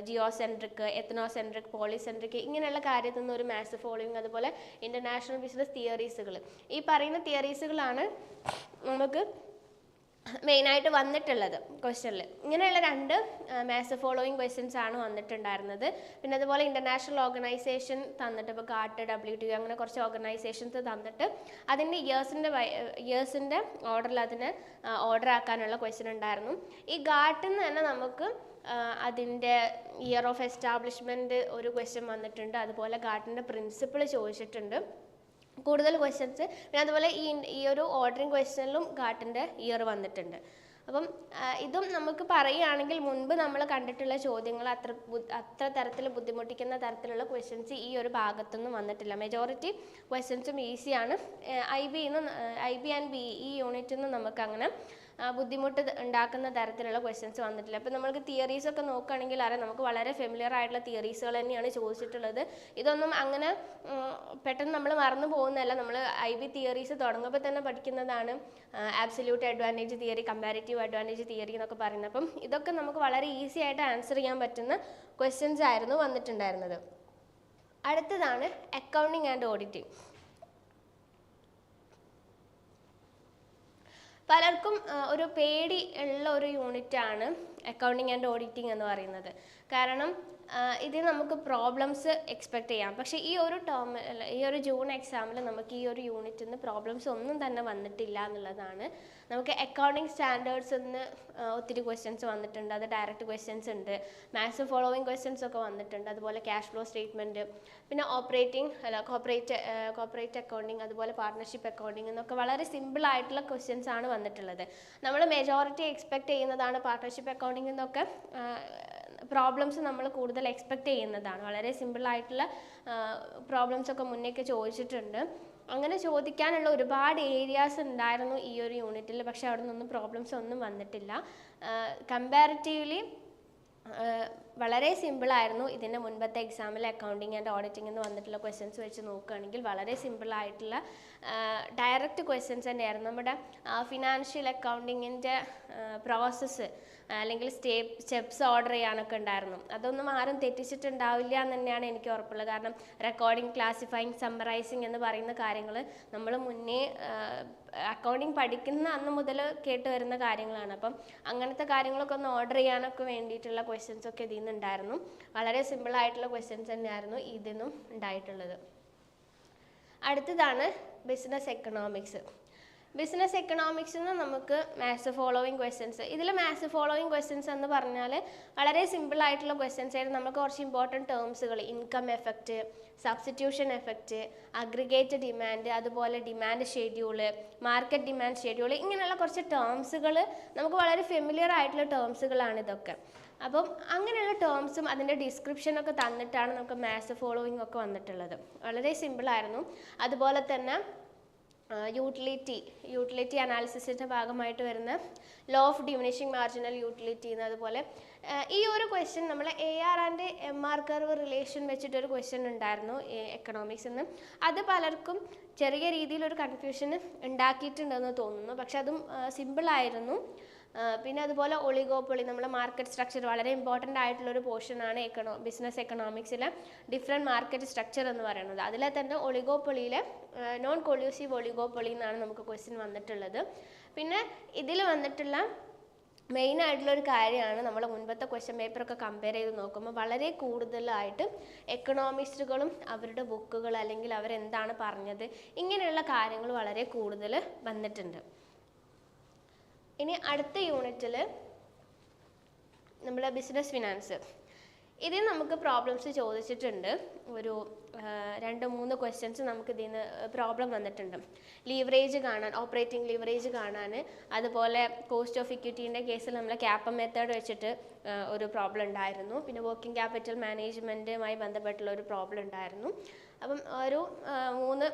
geocentric ethnocentric polycentric ഇങ്ങനെയുള്ള കാര്യത്തിൽ നിന്ന് ഒരു മാസ് ഫോളോയിങ് അതുപോലെ ഇന്റർനാഷണൽ ബിസിനസ് തിയറീസുകൾ ഈ പറയുന്ന തിയറീസുകളാണ് നമുക്ക് മെയിനായിട്ട് വന്നിട്ടുള്ളത് ക്വസ്റ്റനിൽ ഇങ്ങനെയുള്ള രണ്ട് മാസ് ഫോളോയിങ് ക്വസ്റ്റ്യൻസ് ആണ് വന്നിട്ടുണ്ടായിരുന്നത്. പിന്നെ അതുപോലെ ഇന്റർനാഷണൽ ഓർഗനൈസേഷൻ തന്നിട്ട് ഇപ്പോൾ കാട്ട് ഡബ്ല്യു ടി അങ്ങനെ കുറച്ച് ഓർഗനൈസേഷൻസ് തന്നിട്ട് അതിന്റെ ഇയേഴ്സിന്റെ ഇയേഴ്സിന്റെ ഓർഡറിൽ അതിന് ഓർഡർ ആക്കാനുള്ള ക്വസ്റ്റ്യൻ ഉണ്ടായിരുന്നു. ഈ ഗാട്ടിൽ നിന്ന് തന്നെ നമുക്ക് അതിന്റെ ഇയർ ഓഫ് എസ്റ്റാബ്ലിഷ്മെന്റ് ഒരു ക്വസ്റ്റ്യൻ വന്നിട്ടുണ്ട്. അതുപോലെ ഗാട്ടിന്റെ പ്രിൻസിപ്പിൾ ചോദിച്ചിട്ടുണ്ട്. കൂടുതൽ ക്വസ്റ്റ്യൻസ് പിന്നെ അതുപോലെ ഈ ഈ ഒരു ഓർഡറിങ് ക്വസ്റ്റ്യനിലും ഗാട്ടിന്റെ ഇയർ വന്നിട്ടുണ്ട്. അപ്പം ഇതും നമുക്ക് പറയുകയാണെങ്കിൽ മുൻപ് നമ്മൾ കണ്ടിട്ടുള്ള ചോദ്യങ്ങൾ അത്ര അത്ര തരത്തിൽ ബുദ്ധിമുട്ടിക്കുന്ന തരത്തിലുള്ള ക്വസ്റ്റ്യൻസ് ഈ ഒരു ഭാഗത്തൊന്നും വന്നിട്ടില്ല. മെജോറിറ്റി ക്വസ്റ്റ്യൻസും ഈസിയാണ് I B I B and B ഈ യൂണിറ്റിൽ നിന്ന് നമുക്ക് അങ്ങനെ ആ, ബുദ്ധിമുട്ട് ഉണ്ടാക്കുന്ന തരത്തിലുള്ള ക്വസ്റ്റ്യൻസ് വന്നിട്ടില്ല. അപ്പോൾ നമുക്ക് തിയറീസ് ഒക്കെ നോക്കുകയാണെങ്കിൽ അറിയാം. നമുക്ക് വളരെ ഫെമിലിയർ ആയിട്ടുള്ള തിയറീസുകൾ തന്നെയാണ് ചോദിച്ചിട്ടുള്ളത്. ഇതൊന്നും അങ്ങനെ പെട്ടെന്ന് നമ്മൾ മറന്നു പോകുന്നതല്ല. നമ്മൾ ഐ ബി തിയറീസ് തുടങ്ങുമ്പോൾ തന്നെ പഠിക്കുന്നതാണ് absolute advantage theory comparative advantage theory എന്നൊക്കെ പറയുന്നത്. അപ്പം ഇതൊക്കെ നമുക്ക് വളരെ ഈസി ആയിട്ട് ആൻസർ ചെയ്യാൻ പറ്റുന്ന ക്വസ്റ്റ്യൻസ് ആയിരുന്നു വന്നിട്ടുണ്ടായിരുന്നത്. അടുത്തതാണ് അക്കൗണ്ടിങ് ആൻഡ് ഓഡിറ്റിംഗ് പലർക്കും ഒരു പേടി ഉള്ള ഒരു യൂണിറ്റാണ് അക്കൗണ്ടിങ് ആൻഡ് ഓഡിറ്റിംഗ് എന്ന് പറയുന്നത്. കാരണം ഇതിൽ നമുക്ക് പ്രോബ്ലംസ് എക്സ്പെക്റ്റ് ചെയ്യാം. പക്ഷേ ഈ ഒരു ടേം ഈ ഒരു ജൂൺ എക്സാമിൽ നമുക്ക് ഈ ഒരു യൂണിറ്റിൽ നിന്ന് പ്രോബ്ലംസ് ഒന്നും തന്നെ വന്നിട്ടില്ല എന്നുള്ളതാണ്. നമുക്ക് അക്കൗണ്ടിങ് സ്റ്റാൻഡേർഡ്സ് നിന്ന് ഒത്തിരി ക്വസ്റ്റ്യൻസ് വന്നിട്ടുണ്ട്. അത് ഡയറക്റ്റ് ക്വസ്റ്റ്യൻസ് ഉണ്ട്. മാത്സ് ഫോളോവിങ് ക്വസ്റ്റ്യൻസ് ഒക്കെ വന്നിട്ടുണ്ട്. അതുപോലെ ക്യാഷ് ഫ്ലോ സ്റ്റേറ്റ്മെന്റ് പിന്നെ ഓപ്പറേറ്റിംഗ് അല്ല കോപ്പറേറ്റ് കോപ്പറേറ്റ് അക്കൗണ്ടിങ് അതുപോലെ പാർട്ട്ണർഷിപ്പ് അക്കൗണ്ടിങ് എന്നൊക്കെ വളരെ സിമ്പിൾ ആയിട്ടുള്ള ക്വസ്റ്റ്യൻസ് ആണ് വന്നിട്ടുള്ളത്. നമ്മൾ മെജോറിറ്റി എക്സ്പെക്ട് ചെയ്യുന്നതാണ് പാർട്ട്ണർഷിപ്പ് അക്കൗണ്ടിങ് എന്നൊക്കെ പ്രോബ്ലംസ് നമ്മൾ കൂടുതൽ എക്സ്പെക്റ്റ് ചെയ്യുന്നതാണ്. വളരെ സിമ്പിളായിട്ടുള്ള പ്രോബ്ലംസൊക്കെ മുന്നേക്ക് ചോദിച്ചിട്ടുണ്ട്. അങ്ങനെ ചോദിക്കാനുള്ള ഒരുപാട് ഏരിയാസ് ഉണ്ടായിരുന്നു ഈ ഒരു യൂണിറ്റിൽ പക്ഷെ അവിടെ നിന്നൊന്നും പ്രോബ്ലംസ് ഒന്നും വന്നിട്ടില്ല. കമ്പാരിറ്റീവ്ലി വളരെ സിമ്പിളായിരുന്നു ഇതിന്റെ മുൻപത്തെ എക്സാമിൽ അക്കൗണ്ടിങ് ആൻഡ് ഓഡിറ്റിംഗ് എന്ന് വന്നിട്ടുള്ള ക്വസ്റ്റ്യൻസ് വെച്ച് നോക്കുകയാണെങ്കിൽ വളരെ സിമ്പിളായിട്ടുള്ള ഡയറക്റ്റ് ക്വസ്റ്റ്യൻസ് തന്നെയായിരുന്നു. നമ്മുടെ ഫിനാൻഷ്യൽ അക്കൗണ്ടിങ്ങിന്റെ പ്രോസസ്സ് അല്ലെങ്കിൽ സ്റ്റേ സ്റ്റെപ്സ് ഓർഡർ ചെയ്യാനൊക്കെ ഉണ്ടായിരുന്നു. അതൊന്നും ആരും തെറ്റിച്ചിട്ടുണ്ടാവില്ല എന്ന് തന്നെയാണ് എനിക്ക് ഉറപ്പുള്ളത്. കാരണം റെക്കോർഡിംഗ് ക്ലാസിഫൈങ് സമ്മറൈസിങ് എന്ന് പറയുന്ന കാര്യങ്ങൾ നമ്മൾ മുന്നേ അക്കൗണ്ടിങ് പഠിക്കുന്ന അന്ന് മുതൽ കേട്ട് വരുന്ന കാര്യങ്ങളാണ്. അപ്പം അങ്ങനത്തെ കാര്യങ്ങളൊക്കെ ഒന്ന് ഓർഡർ ചെയ്യാനൊക്കെ വേണ്ടിയിട്ടുള്ള ക്വസ്റ്റ്യൻസ് ഒക്കെ ഇതിൽ നിന്നുണ്ടായിരുന്നു. വളരെ സിമ്പിളായിട്ടുള്ള ക്വസ്റ്റ്യൻസ് തന്നെയായിരുന്നു ഇതിൽ നിന്നും ഉണ്ടായിട്ടുള്ളത്. അടുത്തതാണ് ബിസിനസ് എക്കണോമിക്സ് ബിസിനസ് എക്കണോമിക്സിൽ നിന്ന് നമുക്ക് മാത്സ് ഫോളോവിങ് ക്വസ്റ്റ്യൻസ് ഇതിൽ മാത്സ് ഫോളോവിങ് ക്വസ്റ്റ്യൻസ് എന്ന് പറഞ്ഞാൽ വളരെ സിമ്പിൾ ആയിട്ടുള്ള ക്വസ്റ്റ്യൻസ് ആയിരുന്നു. നമുക്ക് കുറച്ച് important ടേംസുകൾ income effect substitution effect aggregate demand അതുപോലെ demand schedule market demand schedule ഇങ്ങനെയുള്ള കുറച്ച് ടേംസുകൾ നമുക്ക് വളരെ ഫെമിലിയർ ആയിട്ടുള്ള ടേംസുകളാണ് ഇതൊക്കെ. അപ്പം അങ്ങനെയുള്ള ടേംസും അതിന്റെ ഡിസ്ക്രിപ്ഷനൊക്കെ തന്നിട്ടാണ് നമുക്ക് മാത്സ് ഫോളോവിങ് ഒക്കെ വന്നിട്ടുള്ളത്. വളരെ സിമ്പിളായിരുന്നു അതുപോലെ തന്നെ യൂട്ടിലിറ്റി യൂട്ടിലിറ്റി അനാലിസിസിന്റെ ഭാഗമായിട്ട് വരുന്ന law of diminishing marginal utility എന്ന് അതുപോലെ ഈ ഒരു ക്വസ്റ്റ്യൻ നമ്മൾ A R and M R curve relation വെച്ചിട്ടൊരു ക്വസ്റ്റ്യൻ ഉണ്ടായിരുന്നു എക്കണോമിക്സ് എന്ന് അത് പലർക്കും ചെറിയ രീതിയിലൊരു കൺഫ്യൂഷൻ ഉണ്ടാക്കിയിട്ടുണ്ടെന്ന് തോന്നുന്നു. പക്ഷെ അതും സിമ്പിളായിരുന്നു പിന്നെ അതുപോലെ ഒളിഗോപ്പൊളി നമ്മുടെ മാർക്കറ്റ് സ്ട്രക്ചർ വളരെ ഇമ്പോർട്ടന്റ് ആയിട്ടുള്ളൊരു പോർഷനാണ് എക്കണോ ബിസിനസ് എക്കണോമിക്സിലെ ഡിഫറെന്റ് മാർക്കറ്റ് സ്ട്രക്ചർ എന്ന് പറയുന്നത്. അതിലെ തന്നെ ഒളിഗോപ്പൊളിയിലെ നോൺ കൊള്യൂസീവ് ഒളിഗോപ്പൊളി എന്നാണ് നമുക്ക് ക്വസ്റ്റ്യൻ വന്നിട്ടുള്ളത്. പിന്നെ ഇതിൽ വന്നിട്ടുള്ള മെയിൻ ആയിട്ടുള്ള ഒരു കാര്യമാണ് നമ്മൾ മുൻപത്തെ ക്വസ്റ്റ്യൻ പേപ്പറൊക്കെ കമ്പയർ ചെയ്ത് നോക്കുമ്പോൾ വളരെ കൂടുതലായിട്ട് എക്കണോമിസ്റ്റുകളും അവരുടെ ബുക്കുകൾ അല്ലെങ്കിൽ അവരെന്താണ് പറഞ്ഞത് ഇങ്ങനെയുള്ള കാര്യങ്ങൾ വളരെ കൂടുതൽ വന്നിട്ടുണ്ട്. ഇനി അടുത്ത യൂണിറ്റിൽ നമ്മുടെ ബിസിനസ് ഫിനാൻസ് ഇതിൽ നമുക്ക് പ്രോബ്ലംസ് ചോദിച്ചിട്ടുണ്ട്. ഒരു രണ്ട് മൂന്ന് ക്വസ്റ്റ്യൻസ് നമുക്ക് ഇതിൽ നിന്ന് പ്രോബ്ലം വന്നിട്ടുണ്ട്. ലീവറേജ് കാണാൻ ഓപ്പറേറ്റിംഗ് ലീവറേജ് കാണാൻ അതുപോലെ കോസ്റ്റ് ഓഫ് ഇക്വിറ്റീന്റെ കേസിൽ നമ്മൾ ക്യാപ്പ മെത്തേഡ് വെച്ചിട്ട് ഒരു പ്രോബ്ലം ഉണ്ടായിരുന്നു. പിന്നെ വർക്കിംഗ് ക്യാപിറ്റൽ മാനേജ്മെന്റുമായി ബന്ധപ്പെട്ടുള്ള ഒരു പ്രോബ്ലം ഉണ്ടായിരുന്നു. അപ്പം ഒരു മൂന്ന്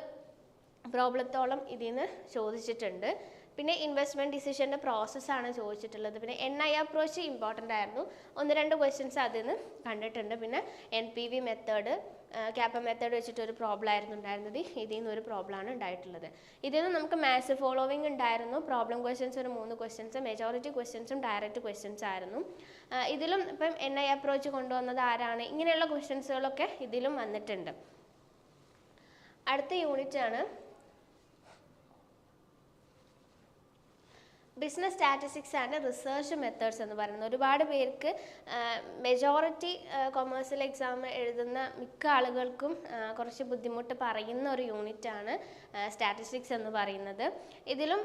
പ്രോബ്ലത്തോളം ഇതിൽ നിന്ന് ചോദിച്ചിട്ടുണ്ട്. പിന്നെ ഇൻവെസ്റ്റ്മെന്റ് ഇൻവെസ്റ്റ്മെന്റ് പ്രോസസ് ആണ് ചോദിച്ചിട്ടുള്ളത്. പിന്നെ എൻ ഐ അപ്രോച്ച് ഇമ്പോർട്ടന്റ് ആയിരുന്നു. ഒന്ന് രണ്ട് ക്വസ്റ്റ്യൻസ് അതിൽ നിന്ന് കണ്ടിട്ടുണ്ട്. പിന്നെ എൻ പി വി മെത്തേഡ് ക്യാപ്പ മെത്തേഡ് വെച്ചിട്ട് ഒരു പ്രോബ്ലം ആയിരുന്നു ഉണ്ടായിരുന്നത്. ഇതിൽ നിന്ന് ഒരു പ്രോബ്ലമാണ് ഉണ്ടായിട്ടുള്ളത്. ഇതിൽ നിന്ന് നമുക്ക് മാത്സ് ഫോളോവിങ് ഉണ്ടായിരുന്നു. പ്രോബ്ലം ക്വസ്റ്റ്യൻസ് ഒരു മൂന്ന് ക്വസ്റ്റ്യൻസ് മെജോറിറ്റി ക്വസ്റ്റ്യൻസും ഡയറക്റ്റ് ക്വസ്റ്റ്യൻസ് ആയിരുന്നു. ഇതിലും ഇപ്പം എൻ ഐ അപ്രോച്ച് കൊണ്ടുവന്നത് ആരാണ്? ഇങ്ങനെയുള്ള ക്വസ്റ്റ്യൻസുകളൊക്കെ ഇതിലും വന്നിട്ടുണ്ട്. അടുത്ത unit business statistics and research methods എന്ന് പറയുന്നത്. ഒരുപാട് പേർക്ക് മെജോറിറ്റി കൊമേഴ്സ്യൽ എക്സാം എഴുതുന്ന മിക്ക ആളുകൾക്കും കുറച്ച് ബുദ്ധിമുട്ട് പറയുന്ന ഒരു യൂണിറ്റാണ് സ്റ്റാറ്റിസ്റ്റിക്സ് എന്ന് പറയുന്നത്. ഇതിലും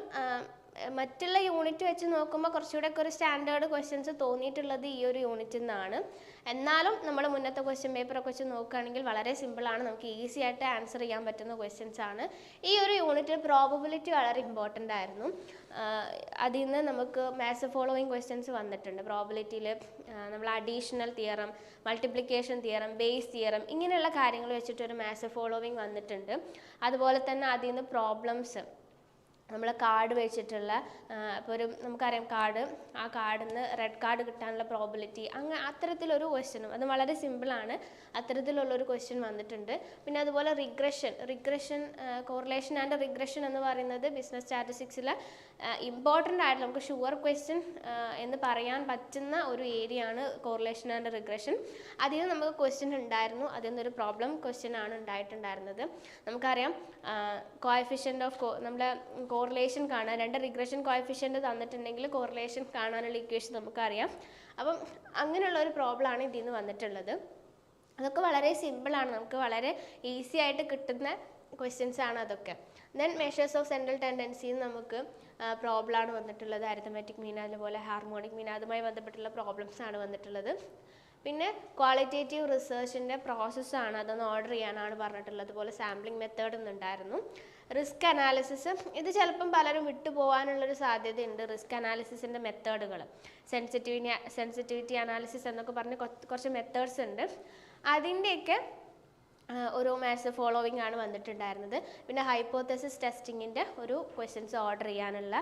മറ്റുള്ള യൂണിറ്റ് വെച്ച് നോക്കുമ്പോൾ കുറച്ചുകൂടെ ഒരു സ്റ്റാൻഡേർഡ് ക്വസ്റ്റ്യൻസ് തോന്നിയിട്ടുള്ളത് ഈ ഒരു യൂണിറ്റിൽ നിന്നാണ് എന്നാലും നമ്മൾ മുന്നത്തെ ക്വസ്റ്റ്യൻ പേപ്പറൊക്കെ വെച്ച് നോക്കുകയാണെങ്കിൽ വളരെ സിമ്പിളാണ് നമുക്ക് ഈസി ആയിട്ട് ആൻസർ ചെയ്യാൻ പറ്റുന്ന ക്വസ്റ്റ്യൻസ് ആണ്. ഈ ഒരു യൂണിറ്റിൽ പ്രോബബിലിറ്റി വളരെ ഇമ്പോർട്ടന്റ് ആയിരുന്നു. അതിൽ നിന്ന് നമുക്ക് മാത്സ് ഫോളോയിങ് ക്വസ്റ്റ്യൻസ് വന്നിട്ടുണ്ട്. പ്രോബിലിറ്റിയിൽ നമ്മൾ additional theorem multiplication theorem Bayes theorem ഇങ്ങനെയുള്ള കാര്യങ്ങൾ വെച്ചിട്ടൊരു മാത്സ് ഫോളോവിങ് വന്നിട്ടുണ്ട്. അതുപോലെ തന്നെ അതിൽ നിന്ന് പ്രോബ്ലംസ് നമ്മൾ കാർഡ് വെച്ചിട്ടുള്ള ഇപ്പോൾ ഒരു നമുക്കറിയാം കാർഡ് ആ കാർഡിൽ നിന്ന് റെഡ് കാർഡ് കിട്ടാനുള്ള പ്രോബിലിറ്റി അങ്ങനെ അത്തരത്തിലൊരു ക്വസ്റ്റ്യനും അത് വളരെ സിമ്പിളാണ് അത്തരത്തിലുള്ളൊരു ക്വസ്റ്റ്യൻ വന്നിട്ടുണ്ട്. പിന്നെ അതുപോലെ regression regression correlation and regression എന്ന് പറയുന്നത് ബിസിനസ് സ്റ്റാറ്റിസ്റ്റിക്സിൽ ഇമ്പോർട്ടന്റ് ആയിട്ട് നമുക്ക് ഷുവർ ക്വസ്റ്റ്യൻ എന്ന് പറയാൻ പറ്റുന്ന ഒരു ഏരിയ ആണ് കോറിലേഷൻ ആൻഡ് റിഗ്രഷൻ അതിൽ നിന്ന് നമുക്ക് ക്വസ്റ്റ്യൻ ഉണ്ടായിരുന്നു. അതിൽ നിന്നൊരു പ്രോബ്ലം ക്വസ്റ്റ്യൻ ആണ് ഉണ്ടായിട്ടുണ്ടായിരുന്നത്. നമുക്കറിയാം കോയഫിഷ്യന്റ് ഓഫ് നമ്മുടെ കോറിലേഷൻ കാണാൻ രണ്ട് റിഗ്രഷൻ കോയഫിഷ്യന്റ് തന്നിട്ടുണ്ടെങ്കിൽ കോറിലേഷൻ കാണാനുള്ള ഇക്വേഷൻ നമുക്കറിയാം. അപ്പം അങ്ങനെയുള്ള ഒരു പ്രോബ്ലമാണ് ഇതിൽ നിന്ന് വന്നിട്ടുള്ളത്. അതൊക്കെ വളരെ സിമ്പിളാണ് നമുക്ക് വളരെ ഈസി ആയിട്ട് കിട്ടുന്ന ക്വസ്റ്റ്യൻസ് ആണ് അതൊക്കെ. Then measures of central tendency നമുക്ക് പ്രോബ്ലം ആണ് വന്നിട്ടുള്ളത്. അരിത്തമാറ്റിക് മീൻ അതുപോലെ ഹാർമോണിക് മീൻ അതുമായി ബന്ധപ്പെട്ടുള്ള പ്രോബ്ലംസ് ആണ് വന്നിട്ടുള്ളത്. പിന്നെ ക്വാളിറ്റേറ്റീവ് റിസർച്ചിന്റെ പ്രോസസ്സാണ് അതൊന്ന് ഓർഡർ ചെയ്യാനാണ് പറഞ്ഞിട്ടുള്ളത്. അതുപോലെ സാമ്പിളിംഗ് മെത്തേഡ് എന്നുണ്ടായിരുന്നു റിസ്ക് അനാലിസിസ് ഇത് ചിലപ്പം പലരും വിട്ടുപോകാനുള്ളൊരു സാധ്യതയുണ്ട് റിസ്ക് അനാലിസിസിന്റെ മെത്തേഡുകൾ സെൻസിറ്റിവിറ്റി സെൻസിറ്റിവിറ്റി അനാലിസിസ് എന്നൊക്കെ പറഞ്ഞ് കുറച്ച് മെത്തേഡ്സ് ഉണ്ട്. അതിന്റെയൊക്കെ ഒരു മാത്സ് ഫോളോവിങ് ആണ് വന്നിട്ടുണ്ടായിരുന്നത്. പിന്നെ ഹൈപ്പോത്തസിസ് ടെസ്റ്റിങ്ങിന്റെ ഒരു ക്വസ്റ്റ്യൻസ് ഓർഡർ ചെയ്യാനുള്ള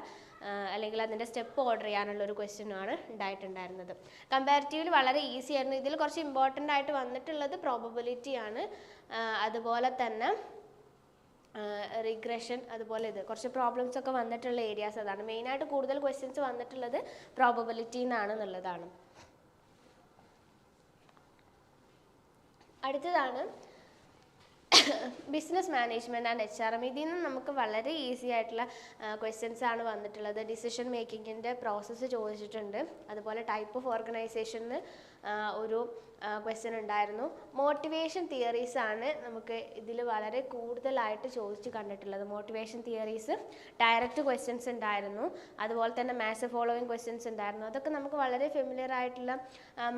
അല്ലെങ്കിൽ അതിന്റെ സ്റ്റെപ്പ് ഓർഡർ ചെയ്യാനുള്ള ഒരു ക്വസ്റ്റ്യനാണ് ഉണ്ടായിട്ടുണ്ടായിരുന്നത്. കമ്പാരിറ്റീവ്ലി വളരെ ഈസി ആയിരുന്നു. ഇതിൽ കുറച്ച് ഇമ്പോർട്ടന്റ് ആയിട്ട് വന്നിട്ടുള്ളത് പ്രോബബിലിറ്റി ആണ്. അതുപോലെ തന്നെ റിഗ്രഷൻ അതുപോലെ ഇത്. കുറച്ച് പ്രോബ്ലംസ് ഒക്കെ വന്നിട്ടുള്ള ഏരിയാസ് അതാണ്. മെയിനായിട്ട് കൂടുതൽ ക്വസ്റ്റ്യൻസ് വന്നിട്ടുള്ളത് പ്രോബബിലിറ്റി എന്നാണ് എന്നുള്ളതാണ് അടുത്തതാണ് business management and H R M ഇതിൽ നിന്ന് നമുക്ക് വളരെ ഈസി ആയിട്ടുള്ള ക്വസ്റ്റ്യൻസ് ആണ് വന്നിട്ടുള്ളത്. ഡിസിഷൻ മേക്കിങ്ങിന്റെ പ്രോസസ്സ് ചോദിച്ചിട്ടുണ്ട്. അതുപോലെ ടൈപ്പ് ഓഫ് ഓർഗനൈസേഷന് ഒരു ക്വസ്റ്റ്യൻ ഉണ്ടായിരുന്നു. മോട്ടിവേഷൻ തിയറീസ് ആണ് നമുക്ക് ഇതിൽ വളരെ കൂടുതലായിട്ട് ചോദിച്ച് കണ്ടിട്ടുള്ളത്. മോട്ടിവേഷൻ തിയറീസ് ഡയറക്റ്റ് ക്വസ്റ്റ്യൻസ് ഉണ്ടായിരുന്നു. അതുപോലെ തന്നെ മാസ് ഫോളോയിങ് ക്വസ്റ്റ്യൻസ് ഉണ്ടായിരുന്നു. അതൊക്കെ നമുക്ക് വളരെ ഫെമിലിയർ ആയിട്ടുള്ള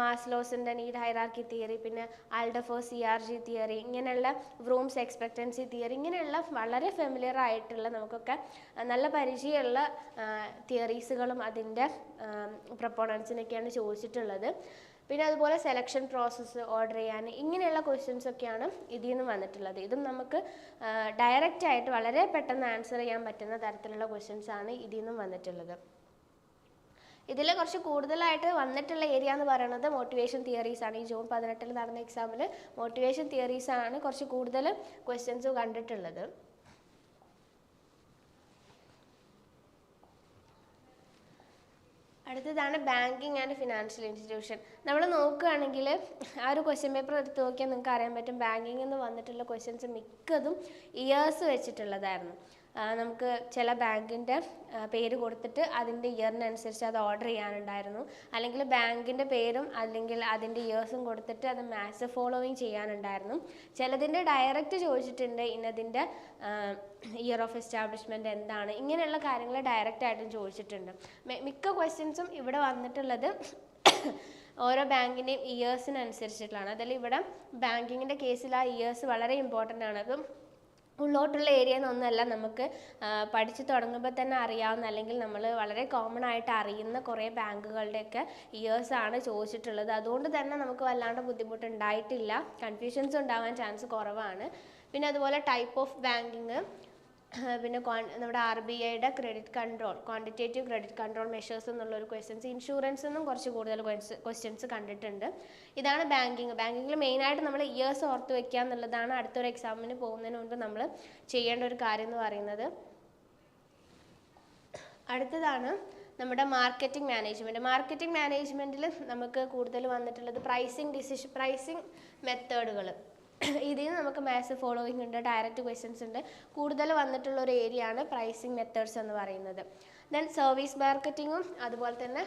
മാസ്ലോസിന്റെ നീഡ് ഹൈറാർക്കി തിയറി പിന്നെ Alderfer C R G theory ഇങ്ങനെയുള്ള റൂംസ് എക്സ്പെക്റ്റൻസി തിയറി ഇങ്ങനെയുള്ള വളരെ ഫെമിലിയർ ആയിട്ടുള്ള നമുക്കൊക്കെ നല്ല പരിചയമുള്ള തിയറീസുകളും അതിന്റെ പ്രപ്പോണൻസിനൊക്കെയാണ് ചോദിച്ചിട്ടുള്ളത്. പിന്നെ അതുപോലെ സെലക്ഷൻ പ്രോസസ്സ് ഓർഡർ ചെയ്യാൻ ഇങ്ങനെയുള്ള ക്വസ്റ്റ്യൻസ് ഒക്കെയാണ് ഇതിൽ നിന്ന് വന്നിട്ടുള്ളത്. ഇതും നമുക്ക് ഡയറക്റ്റ് ആയിട്ട് വളരെ പെട്ടെന്ന് ആൻസർ ചെയ്യാൻ പറ്റുന്ന തരത്തിലുള്ള ക്വസ്റ്റ്യൻസ് ആണ് ഇതിൽ നിന്നും വന്നിട്ടുള്ളത്. ഇതിൽ കുറച്ച് കൂടുതലായിട്ട് വന്നിട്ടുള്ള ഏരിയ എന്ന് പറയുന്നത് മോട്ടിവേഷൻ തിയറീസ് ആണ്. ഈ ജൂൺ പതിനെട്ടിൽ നടന്ന എക്സാമിൽ മോട്ടിവേഷൻ തിയറീസ് ആണ് കുറച്ച് കൂടുതൽ ക്വസ്റ്റ്യൻസ് കണ്ടിട്ടുള്ളത്. അടുത്തതാണ് ബാങ്കിങ് ആൻഡ് ഫിനാൻഷ്യൽ ഇൻസ്റ്റിറ്റ്യൂഷൻ നമ്മൾ നോക്കുകയാണെങ്കിൽ ആ ഒരു ക്വസ്റ്റ്യൻ പേപ്പർ എടുത്ത് നോക്കിയാൽ നിങ്ങൾക്ക് അറിയാൻ പറ്റും. ബാങ്കിങ് എന്ന് വന്നിട്ടുള്ള ക്വസ്റ്റ്യൻസ് മിക്കതും ഇയേഴ്സ് വെച്ചിട്ടുള്ളതായിരുന്നു. നമുക്ക് ചില ബാങ്കിന്റെ പേര് കൊടുത്തിട്ട് അതിന്റെ ഇയറിനനുസരിച്ച് അത് ഓർഡർ ചെയ്യാനുണ്ടായിരുന്നു. അല്ലെങ്കിൽ ബാങ്കിന്റെ പേരും അല്ലെങ്കിൽ അതിന്റെ ഇയേഴ്സും കൊടുത്തിട്ട് അത് മാസ് ഫോളോവിങ് ചെയ്യാനുണ്ടായിരുന്നു. ചിലതിന്റെ ഡയറക്റ്റ് ചോദിച്ചിട്ടുണ്ട് ഇന്നതിന്റെ ഇയർ ഓഫ് എസ്റ്റാബ്ലിഷ്മെന്റ് എന്താണ്? ഇങ്ങനെയുള്ള കാര്യങ്ങൾ ഡയറക്റ്റ് ആയിട്ടും ചോദിച്ചിട്ടുണ്ട്. മിക്ക ക്വസ്റ്റ്യൻസും ഇവിടെ വന്നിട്ടുള്ളത് ഓരോ ബാങ്കിന്റെയും ഇയേഴ്സിനനുസരിച്ചിട്ടുള്ളതാണ്. അതിൽ ഇവിടെ ബാങ്കിങ്ങിന്റെ കേസിൽ ആ ഇയേഴ്സ് വളരെ ഇമ്പോർട്ടന്റ് ആണ്. അപ്പം ഉള്ളോട്ടുള്ള ഏരിയ എന്നൊന്നുമല്ല. നമുക്ക് പഠിച്ചു തുടങ്ങുമ്പോൾ തന്നെ അറിയാവുന്ന അല്ലെങ്കിൽ നമ്മൾ വളരെ കോമൺ ആയിട്ട് അറിയുന്ന കുറേ ബാങ്കുകളുടെയൊക്കെ ഇയേഴ്സ് ആണ് ചോദിച്ചിട്ടുള്ളത്. അതുകൊണ്ട് തന്നെ നമുക്ക് വല്ലാണ്ട് ബുദ്ധിമുട്ടുണ്ടായിട്ടില്ല. കൺഫ്യൂഷൻസ് ഉണ്ടാവാൻ ചാൻസ് കുറവാണ്. പിന്നെ അതുപോലെ ടൈപ്പ് ഓഫ് ബാങ്കിങ് പിന്നെ നമ്മുടെ ആർ ബി ഐയുടെ credit control quantitative credit control measures എന്നുള്ള ഒരു ക്വസ്റ്റ്യൻസ് ഇൻഷുറൻസ് എന്നും കുറച്ച് കൂടുതൽ ക്വസ്റ്റ്യൻസ് കണ്ടിട്ടുണ്ട്. ഇതാണ് ബാങ്കിങ് ബാങ്കിങ്ങിൽ മെയിനായിട്ട് നമ്മൾ ഇയേഴ്സ് ഓർത്ത് വെക്കുക എന്നുള്ളതാണ് അടുത്തൊരു എക്സാമിന് പോകുന്നതിന് മുൻപ് നമ്മൾ ചെയ്യേണ്ട ഒരു കാര്യം എന്ന് പറയുന്നത്. അടുത്തതാണ് നമ്മുടെ മാർക്കറ്റിംഗ് മാനേജ്മെന്റ് മാർക്കറ്റിംഗ് മാനേജ്മെന്റിൽ നമുക്ക് കൂടുതൽ വന്നിട്ടുള്ളത് പ്രൈസിങ് ഡിസിഷൻ പ്രൈസിങ് മെത്തേഡുകൾ ഇതിൽ നമുക്ക് മാത്സ് ഫോളോയിങ് ഉണ്ട് ഡയറക്റ്റ് ക്വസ്റ്റ്യൻസ് ഉണ്ട്. കൂടുതൽ വന്നിട്ടുള്ള ഒരു ഏരിയ ആണ് പ്രൈസിങ് മെത്തേഡ്സ് എന്ന് പറയുന്നത്. ദെൻ സർവീസ് മാർക്കറ്റിങ്ങും അതുപോലെ തന്നെ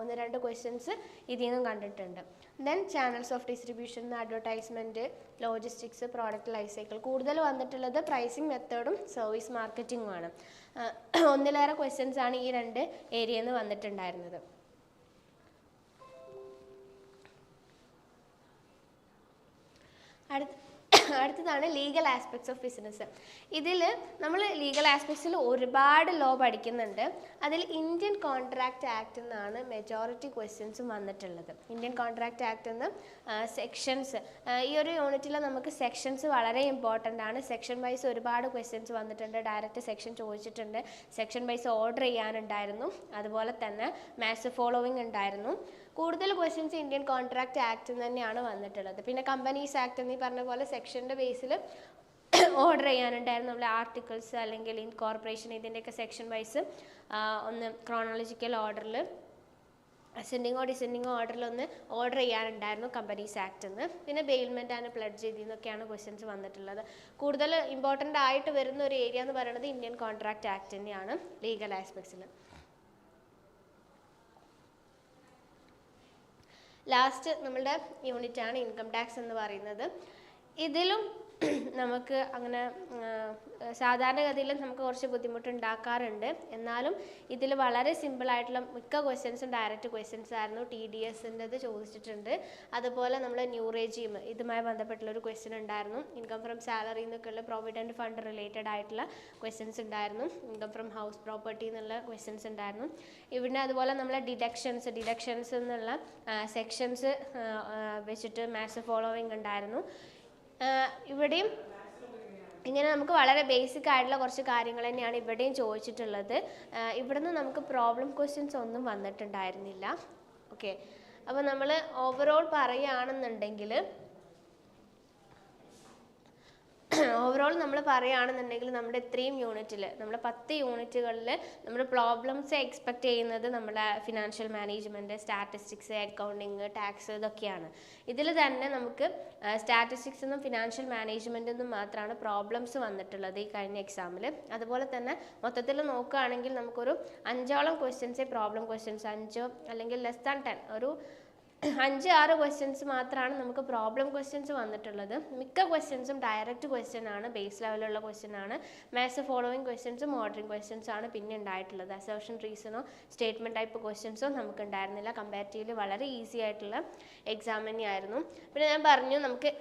ഒന്ന് രണ്ട് ക്വസ്റ്റ്യൻസ് ഇതിൽ നിന്നും കണ്ടിട്ടുണ്ട്. Then channels of distribution advertisement logistics product life cycle കൂടുതൽ വന്നിട്ടുള്ളത് പ്രൈസിങ് മെത്തേഡും സർവീസ് മാർക്കറ്റിങ്ങുമാണ് ഒന്നിലേറെ ക്വസ്റ്റ്യൻസ് ആണ് ഈ രണ്ട് ഏരിയയിൽ നിന്ന് വന്നിട്ടുണ്ടായിരുന്നത്. അടുത്ത അടുത്തതാണ് ലീഗൽ ആസ്പെക്ട്സ് ഓഫ് ബിസിനസ് ഇതിൽ നമ്മൾ ലീഗൽ ആസ്പെക്ട്സിൽ ഒരുപാട് ലോ പഠിക്കുന്നുണ്ട്. അതിൽ ഇന്ത്യൻ കോൺട്രാക്റ്റ് ആക്ട് എന്നാണ് മെജോറിറ്റി ക്വസ്റ്റ്യൻസും വന്നിട്ടുള്ളത്. ഇന്ത്യൻ കോൺട്രാക്റ്റ് ആക്ട് എന്ന് സെക്ഷൻസ് ഈ ഒരു യൂണിറ്റിൽ നമുക്ക് സെക്ഷൻസ് വളരെ ഇമ്പോർട്ടന്റ് ആണ്. സെക്ഷൻ വൈസ് ഒരുപാട് ക്വസ്റ്റ്യൻസ് വന്നിട്ടുണ്ട്. ഡയറക്റ്റ് സെക്ഷൻ ചോദിച്ചിട്ടുണ്ട്. സെക്ഷൻ വൈസ് ഓർഡർ ചെയ്യാനുണ്ടായിരുന്നു. അതുപോലെ തന്നെ മാസ് ഫോളോവിങ് ഉണ്ടായിരുന്നു. കൂടുതൽ ക്വസ്റ്റ്യൻസ് ഇന്ത്യൻ കോൺട്രാക്ട് ആക്ട് തന്നെയാണ് വന്നിട്ടുള്ളത്. പിന്നെ കമ്പനീസ് ആക്ട് എന്നീ പറഞ്ഞ പോലെ സെക്ഷന്റെ ബേസിൽ ഓർഡർ ചെയ്യാനുണ്ടായിരുന്നു നമ്മളെ ആർട്ടിക്കിൾസ് അല്ലെങ്കിൽ ഇൻകോർപ്പറേഷൻ ഇതിന്റെയൊക്കെ സെക്ഷൻ വൈസ് ഒന്ന് ക്രോണോളജിക്കൽ ഓർഡറിൽ അസെൻഡിങ്ങോ ഡിസെൻഡിങ്ങോ ഓർഡറിൽ ഒന്ന് ഓർഡർ ചെയ്യാനുണ്ടായിരുന്നു കമ്പനീസ് ആക്ട് എന്ന് പിന്നെ ബെയിൽമെന്റ് ആണ് പ്ലഡ് ചെയ്തി എന്നൊക്കെയാണ് ക്വസ്റ്റ്യൻസ് വന്നിട്ടുള്ളത്. കൂടുതൽ ഇമ്പോർട്ടന്റ് ആയിട്ട് വരുന്ന ഒരു ഏരിയ എന്ന് പറയുന്നത് ഇന്ത്യൻ കോൺട്രാക്ട് ആക്ട് തന്നെയാണ് ലീഗൽ ആസ്പെക്ട്സിൽ ലാസ്റ്റ് നമ്മളുടെ യൂണിറ്റാണ് ഇൻകം ടാക്സ് എന്ന് പറയുന്നത്. ഇതിലും നമുക്ക് അങ്ങനെ സാധാരണഗതിയിൽ നമുക്ക് കുറച്ച് ബുദ്ധിമുട്ടുണ്ടാക്കാറുണ്ട്. എന്നാലും ഇതിൽ വളരെ സിമ്പിളായിട്ടുള്ള മിക്ക ക്വസ്റ്റ്യൻസും ഡയറക്റ്റ് ക്വസ്റ്റ്യൻസ് ആയിരുന്നു ടി ഡി എസിന്റെത് ചോദിച്ചിട്ടുണ്ട്. അതുപോലെ നമ്മൾ ന്യൂ റേജീം ഇതുമായി ബന്ധപ്പെട്ടുള്ള ഒരു ക്വസ്റ്റ്യൻ ഉണ്ടായിരുന്നു. ഇൻകം ഫ്രം സാലറി എന്നൊക്കെയുള്ള പ്രൊവിഡന്റ് ഫണ്ട് റിലേറ്റഡ് ആയിട്ടുള്ള ക്വസ്റ്റ്യൻസ് ഉണ്ടായിരുന്നു. ഇൻകം ഫ്രം ഹൗസ് പ്രോപ്പർട്ടി എന്നുള്ള ക്വസ്റ്റ്യൻസ് ഉണ്ടായിരുന്നു. ഇവിടെ അതുപോലെ നമ്മളെ ഡിഡക്ഷൻസ് ഡിഡക്ഷൻസ് എന്നുള്ള സെക്ഷൻസ് വെച്ചിട്ട് മാത്സ് ഫോളോവിങ് ഉണ്ടായിരുന്നു. ഇവിടെയും ഇങ്ങനെ നമുക്ക് വളരെ ബേസിക് ആയിട്ടുള്ള കുറച്ച് കാര്യങ്ങൾ തന്നെയാണ് ഇവിടെയും ചോദിച്ചിട്ടുള്ളത്. ഇവിടുന്ന് നമുക്ക് പ്രോബ്ലം ക്വസ്റ്റ്യൻസ് ഒന്നും വന്നിട്ടുണ്ടായിരുന്നില്ല. ഓക്കെ അപ്പോൾ നമ്മൾ ഓവറോൾ പറയുകയാണെന്നുണ്ടെങ്കിൽ [CLEARS THROAT] ഓവറോൾ നമ്മൾ പറയുകയാണെന്നുണ്ടെങ്കിൽ നമ്മുടെ ഇത്രയും യൂണിറ്റിൽ നമ്മുടെ പത്ത് യൂണിറ്റുകളിൽ നമ്മൾ പ്രോബ്ലംസ് എക്സ്പെക്ട് ചെയ്യുന്നത് നമ്മുടെ financial management statistics accounting tax ഇതൊക്കെയാണ്. ഇതിൽ തന്നെ നമുക്ക് സ്റ്റാറ്റിസ്റ്റിക്സ് എന്നും ഫിനാൻഷ്യൽ മാനേജ്മെന്റ് എന്നും മാത്രമാണ് പ്രോബ്ലംസ് വന്നിട്ടുള്ളത് ഈ കഴിഞ്ഞ എക്സാമിൽ അതുപോലെ തന്നെ മൊത്തത്തിൽ നോക്കുകയാണെങ്കിൽ നമുക്കൊരു അഞ്ചോളം ക്വസ്റ്റ്യൻസേ പ്രോബ്ലം ക്വസ്റ്റ്യൻസ് അഞ്ചോ അല്ലെങ്കിൽ ലെസ് ദാൻ ടെൻ ഒരു അഞ്ച് ആറ് ക്വസ്റ്റ്യൻസ് മാത്രമാണ് നമുക്ക് പ്രോബ്ലം ക്വസ്റ്റ്യൻസ് വന്നിട്ടുള്ളത്. മിക്ക ക്വസ്റ്റ്യൻസും ഡയറക്റ്റ് ക്വസ്റ്റ്യൻ ആണ് ബേസ് ലെവലുള്ള ക്വസ്റ്റ്യൻ ആണ്. മാത്സ് ഫോളോയിങ് ക്വസ്റ്റ്യൻസും മോഡറിങ് ക്വസ്റ്റ്യൻസ് ആണ് പിന്നെ ഉണ്ടായിട്ടുള്ളത്. അസോഷൻ റീസണോ സ്റ്റേറ്റ്മെന്റ് ടൈപ്പ് ക്വസ്റ്റ്യൻസോ നമുക്ക് ഉണ്ടായിരുന്നില്ല. കമ്പാരിറ്റീവ്ലി വളരെ ഈസി ആയിട്ടുള്ള എക്സാമിനെ ആയിരുന്നു പിന്നെ ഞാൻ പറഞ്ഞു നമുക്ക്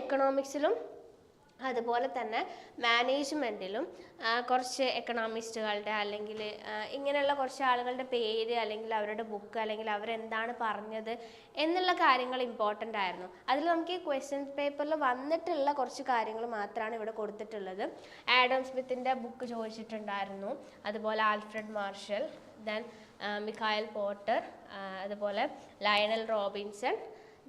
എക്കണോമിക്സിലും അതുപോലെ തന്നെ മാനേജ്മെന്റിലും കുറച്ച് എക്കണോമിസ്റ്റുകളുടെ അല്ലെങ്കിൽ ഇങ്ങനെയുള്ള കുറച്ച് ആളുകളുടെ പേര് അല്ലെങ്കിൽ അവരുടെ ബുക്ക് അല്ലെങ്കിൽ അവരെന്താണ് പറഞ്ഞത് എന്നുള്ള കാര്യങ്ങൾ ഇമ്പോർട്ടന്റ് ആയിരുന്നു. അതിൽ നമുക്ക് ഈ ക്വസ്റ്റ്യൻ പേപ്പറിൽ വന്നിട്ടുള്ള കുറച്ച് കാര്യങ്ങൾ മാത്രമാണ് ഇവിടെ കൊടുത്തിട്ടുള്ളത്. ആഡം സ്മിത്തിന്റെ ബുക്ക് ചോദിച്ചിട്ടുണ്ടായിരുന്നു. അതുപോലെ Alfred Marshall then Michael Porter അതുപോലെ ലയണൽ റോബിൻസൺ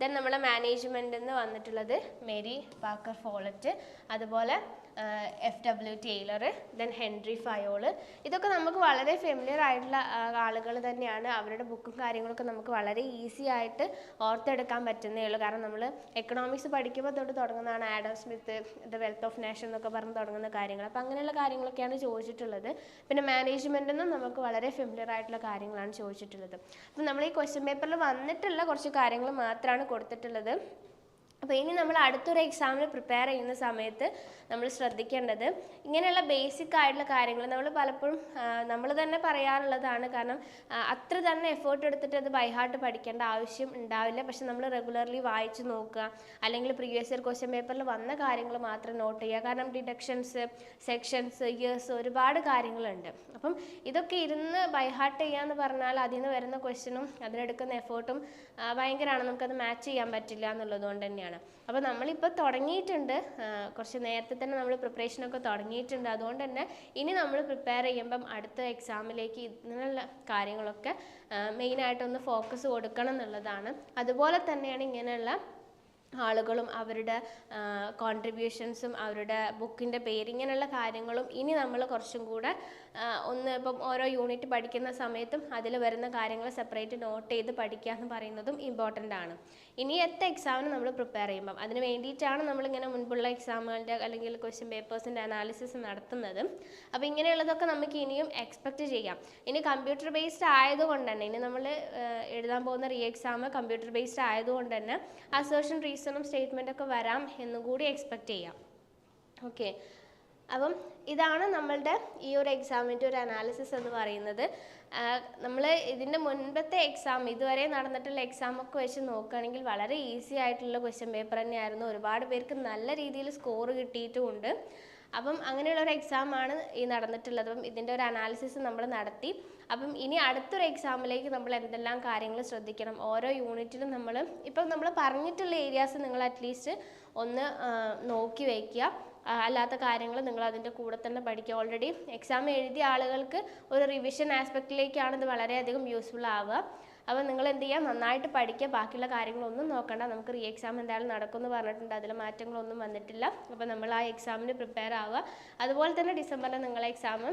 ദെൻ നമ്മുടെ മാനേജ്മെന്റിൽ നിന്ന് വന്നിട്ടുള്ളത് മേരി പാക്കർ ഫോളറ്റ് അതുപോലെ F W Taylor then Henri Fayol ഇതൊക്കെ നമുക്ക് വളരെ ഫെമിലിയർ ആയിട്ടുള്ള ആളുകൾ തന്നെയാണ്. അവരുടെ ബുക്കും കാര്യങ്ങളൊക്കെ നമുക്ക് വളരെ ഈസി ആയിട്ട് ഓർത്തെടുക്കാൻ പറ്റുന്നേ ഉള്ളൂ. കാരണം നമ്മൾ എക്കണോമിക്സ് പഠിക്കുമ്പോൾ തൊട്ട് തുടങ്ങുന്നതാണ് Adam Smith the wealth of nation എന്നൊക്കെ പറഞ്ഞ് തുടങ്ങുന്ന കാര്യങ്ങൾ. അപ്പോൾ അങ്ങനെയുള്ള കാര്യങ്ങളൊക്കെയാണ് ചോദിച്ചിട്ടുള്ളത്. പിന്നെ മാനേജ്മെന്റിൽ നിന്നും നമുക്ക് വളരെ ഫെമിലിയർ ആയിട്ടുള്ള കാര്യങ്ങളാണ് ചോദിച്ചിട്ടുള്ളത്. അപ്പം നമ്മൾ ഈ ക്വസ്റ്റ്യൻ പേപ്പറിൽ വന്നിട്ടുള്ള കുറച്ച് കാര്യങ്ങൾ മാത്രമാണ് കൊടുത്തിട്ടുള്ളത്. അപ്പോൾ ഇനി നമ്മൾ അടുത്തൊരു എക്സാമിന് പ്രിപ്പയർ ചെയ്യുന്ന സമയത്ത് നമ്മൾ ശ്രദ്ധിക്കേണ്ടത് ഇങ്ങനെയുള്ള ബേസിക് ആയിട്ടുള്ള കാര്യങ്ങൾ നമ്മൾ പലപ്പോഴും നമ്മൾ തന്നെ പറയാറുള്ളതാണ്. കാരണം അത്ര തന്നെ എഫേർട്ട് എടുത്തിട്ട് അത് ബൈഹാർട്ട് പഠിക്കേണ്ട ആവശ്യം ഉണ്ടാവില്ല. പക്ഷെ നമ്മൾ റെഗുലർലി വായിച്ച് നോക്കുക. അല്ലെങ്കിൽ പ്രീവിയസ് ഇയർ ക്വസ്റ്റ്യൻ പേപ്പറിൽ വന്ന കാര്യങ്ങൾ മാത്രം നോട്ട് ചെയ്യുക. കാരണം ഡിഡക്ഷൻസ് സെക്ഷൻസ് ഇയേഴ്സ് ഒരുപാട് കാര്യങ്ങളുണ്ട്. അപ്പം ഇതൊക്കെ ഇരുന്ന് ബൈഹാർട്ട് ചെയ്യാന്ന് പറഞ്ഞാൽ അതിൽ നിന്ന് വരുന്ന ക്വസ്റ്റ്യനും അതിനെടുക്കുന്ന എഫേർട്ടും ഭയങ്കരമാണ് നമുക്കത് മാച്ച് ചെയ്യാൻ പറ്റില്ല എന്നുള്ളത് കൊണ്ട് തന്നെയാണ്. അപ്പോൾ നമ്മളിപ്പോൾ തുടങ്ങിയിട്ടുണ്ട്. കുറച്ച് നേരത്തെ തന്നെ നമ്മൾ പ്രിപ്പറേഷനൊക്കെ തുടങ്ങിയിട്ടുണ്ട്. അതുകൊണ്ട് തന്നെ ഇനി നമ്മൾ പ്രിപ്പയർ ചെയ്യുമ്പം അടുത്ത എക്സാമിലേക്ക് ഇതിനുള്ള കാര്യങ്ങളൊക്കെ മെയിനായിട്ടൊന്ന് ഫോക്കസ് കൊടുക്കണം എന്നുള്ളതാണ്. അതുപോലെ തന്നെയാണ് ഇങ്ങനെയുള്ള ആളുകളും അവരുടെ കോൺട്രിബ്യൂഷൻസും അവരുടെ ബുക്കിന്റെ പേര് ഇങ്ങനെയുള്ള കാര്യങ്ങളും ഇനി നമ്മൾ കുറച്ചും കൂടെ ഒന്ന് ഇപ്പം ഓരോ യൂണിറ്റ് പഠിക്കുന്ന സമയത്തും അതിൽ വരുന്ന കാര്യങ്ങൾ സെപ്പറേറ്റ് നോട്ട് ചെയ്ത് പഠിക്കുക എന്ന് പറയുന്നതും ഇമ്പോർട്ടന്റ് ആണ്. ഇനി എത്ര എക്സാമിന് നമ്മൾ പ്രിപ്പയർ ചെയ്യുമ്പം. അതിന് വേണ്ടിയിട്ടാണ് നമ്മളിങ്ങനെ മുൻപുള്ള എക്സാമുകളുടെ അല്ലെങ്കിൽ ക്വസ്റ്റ്യൻ പേപ്പേഴ്സിന്റെ അനാലിസിസ് നടത്തുന്നത്. അപ്പോൾ ഇങ്ങനെയുള്ളതൊക്കെ നമുക്ക് ഇനിയും എക്സ്പെക്റ്റ് ചെയ്യാം. ഇനി കമ്പ്യൂട്ടർ ബേസ്ഡ് ആയതുകൊണ്ട് തന്നെ ഇനി നമ്മൾ എഴുതാൻ പോകുന്ന റീ എക്സാം കമ്പ്യൂട്ടർ ബേസ്ഡ് ആയതുകൊണ്ട് തന്നെ അസേർഷൻ റീസണും സ്റ്റേറ്റ്മെന്റ് ഒക്കെ വരാം എന്നും കൂടി എക്സ്പെക്റ്റ് ചെയ്യാം. ഓക്കെ അപ്പം ഇതാണ് നമ്മളുടെ ഈ ഒരു എക്സാമിന്റെ ഒരു അനാലിസിസ് എന്ന് പറയുന്നത്. നമ്മൾ ഇതിന്റെ മുൻപത്തെ എക്സാം ഇതുവരെ നടന്നിട്ടുള്ള എക്സാമൊക്കെ വെച്ച് നോക്കുകയാണെങ്കിൽ വളരെ ഈസി ആയിട്ടുള്ള ക്വസ്റ്റ്യൻ പേപ്പർ തന്നെയായിരുന്നു. ഒരുപാട് പേർക്ക് നല്ല രീതിയിൽ സ്കോർ കിട്ടിയിട്ടുമുണ്ട്. അപ്പം അങ്ങനെയുള്ള ഒരു എക്സാമാണ് ഈ നടന്നിട്ടുള്ളത്. അപ്പം ഇതിന്റെ ഒരു അനാലിസിസ് നമ്മൾ നടത്തി. അപ്പം ഇനി അടുത്തൊരു എക്സാമിലേക്ക് നമ്മൾ എന്തെല്ലാം കാര്യങ്ങൾ ശ്രദ്ധിക്കണം? ഓരോ യൂണിറ്റിലും നമ്മൾ ഇപ്പം നമ്മൾ പറഞ്ഞിട്ടുള്ള ഏരിയാസ് നിങ്ങൾ അറ്റ്ലീസ്റ്റ് ഒന്ന് നോക്കി വയ്ക്കുക. അല്ലാത്ത കാര്യങ്ങൾ നിങ്ങൾ അതിന്റെ കൂടെ തന്നെ പഠിക്കുക. ഓൾറെഡി എക്സാം എഴുതിയ ആളുകൾക്ക് ഒരു റിവിഷൻ ആസ്പെക്റ്റിലേക്കാണ് ഇത് വളരെയധികം യൂസ്ഫുൾ ആവുക. അപ്പോൾ നിങ്ങൾ എന്ത് ചെയ്യുക? നന്നായിട്ട് പഠിക്കുക. ബാക്കിയുള്ള കാര്യങ്ങളൊന്നും നോക്കണ്ട. നമുക്ക് റീ എക്സാം എന്തായാലും നടക്കുമെന്ന് പറഞ്ഞിട്ടുണ്ട്. അതിൽ മാറ്റങ്ങളൊന്നും വന്നിട്ടില്ല. അപ്പോൾ നമ്മൾ ആ എക്സാമിന് പ്രിപ്പയർ ആവുക. അതുപോലെ തന്നെ ഡിസംബറിൽ നിങ്ങളെ എക്സാം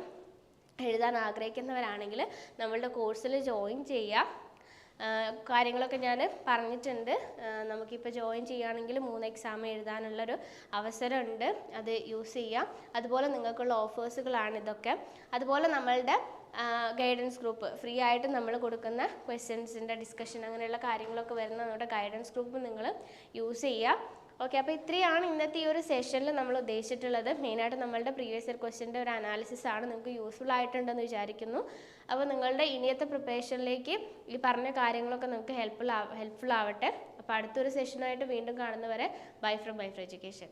എഴുതാൻ ആഗ്രഹിക്കുന്നവരാണെങ്കിൽ നമ്മളുടെ കോഴ്സിൽ ജോയിൻ ചെയ്യുക. കാര്യങ്ങളൊക്കെ ഞാൻ പറഞ്ഞിട്ടുണ്ട്. നമുക്കിപ്പോൾ ജോയിൻ ചെയ്യുകയാണെങ്കിൽ മൂന്ന് എക്സാം എഴുതാനുള്ളൊരു അവസരമുണ്ട്. അത് യൂസ് ചെയ്യാം. അതുപോലെ നിങ്ങൾക്കുള്ള ഓഫേഴ്സുകളാണ് ഇതൊക്കെ. അതുപോലെ നമ്മളുടെ ഗൈഡൻസ് ഗ്രൂപ്പ് ഫ്രീ ആയിട്ട് നമ്മൾ കൊടുക്കുന്ന ക്വസ്റ്റ്യൻസിന്റെ ഡിസ്കഷൻ അങ്ങനെയുള്ള കാര്യങ്ങളൊക്കെ വരുന്ന നമ്മുടെ ഗൈഡൻസ് ഗ്രൂപ്പ് നിങ്ങൾ യൂസ് ചെയ്യുക ഓക്കെ അപ്പോൾ ഇത്രയാണ് ഇന്നത്തെ ഈ ഒരു സെഷനിൽ നമ്മൾ ഉദ്ദേശിച്ചിട്ടുള്ളത്. മെയിനായിട്ട് നമ്മളുടെ പ്രീവിയസ് ഇയർ ക്വസ്റ്റ്യന്റെ ഒരു അനാലിസിസ് ആണ് നിങ്ങൾക്ക് യൂസ്ഫുൾ ആയിട്ടുണ്ടെന്ന് വിചാരിക്കുന്നു. അപ്പോൾ നിങ്ങളുടെ ഇനിയത്തെ പ്രിപ്പറേഷനിലേക്ക് ഈ പറഞ്ഞ കാര്യങ്ങളൊക്കെ നിങ്ങൾക്ക് ഹെൽപ്ഫുൾ ഹെൽപ്ഫുൾ ആവട്ടെ. അപ്പോൾ അടുത്തൊരു സെഷനായിട്ട് വീണ്ടും കാണുന്നവരെ bye from bye from education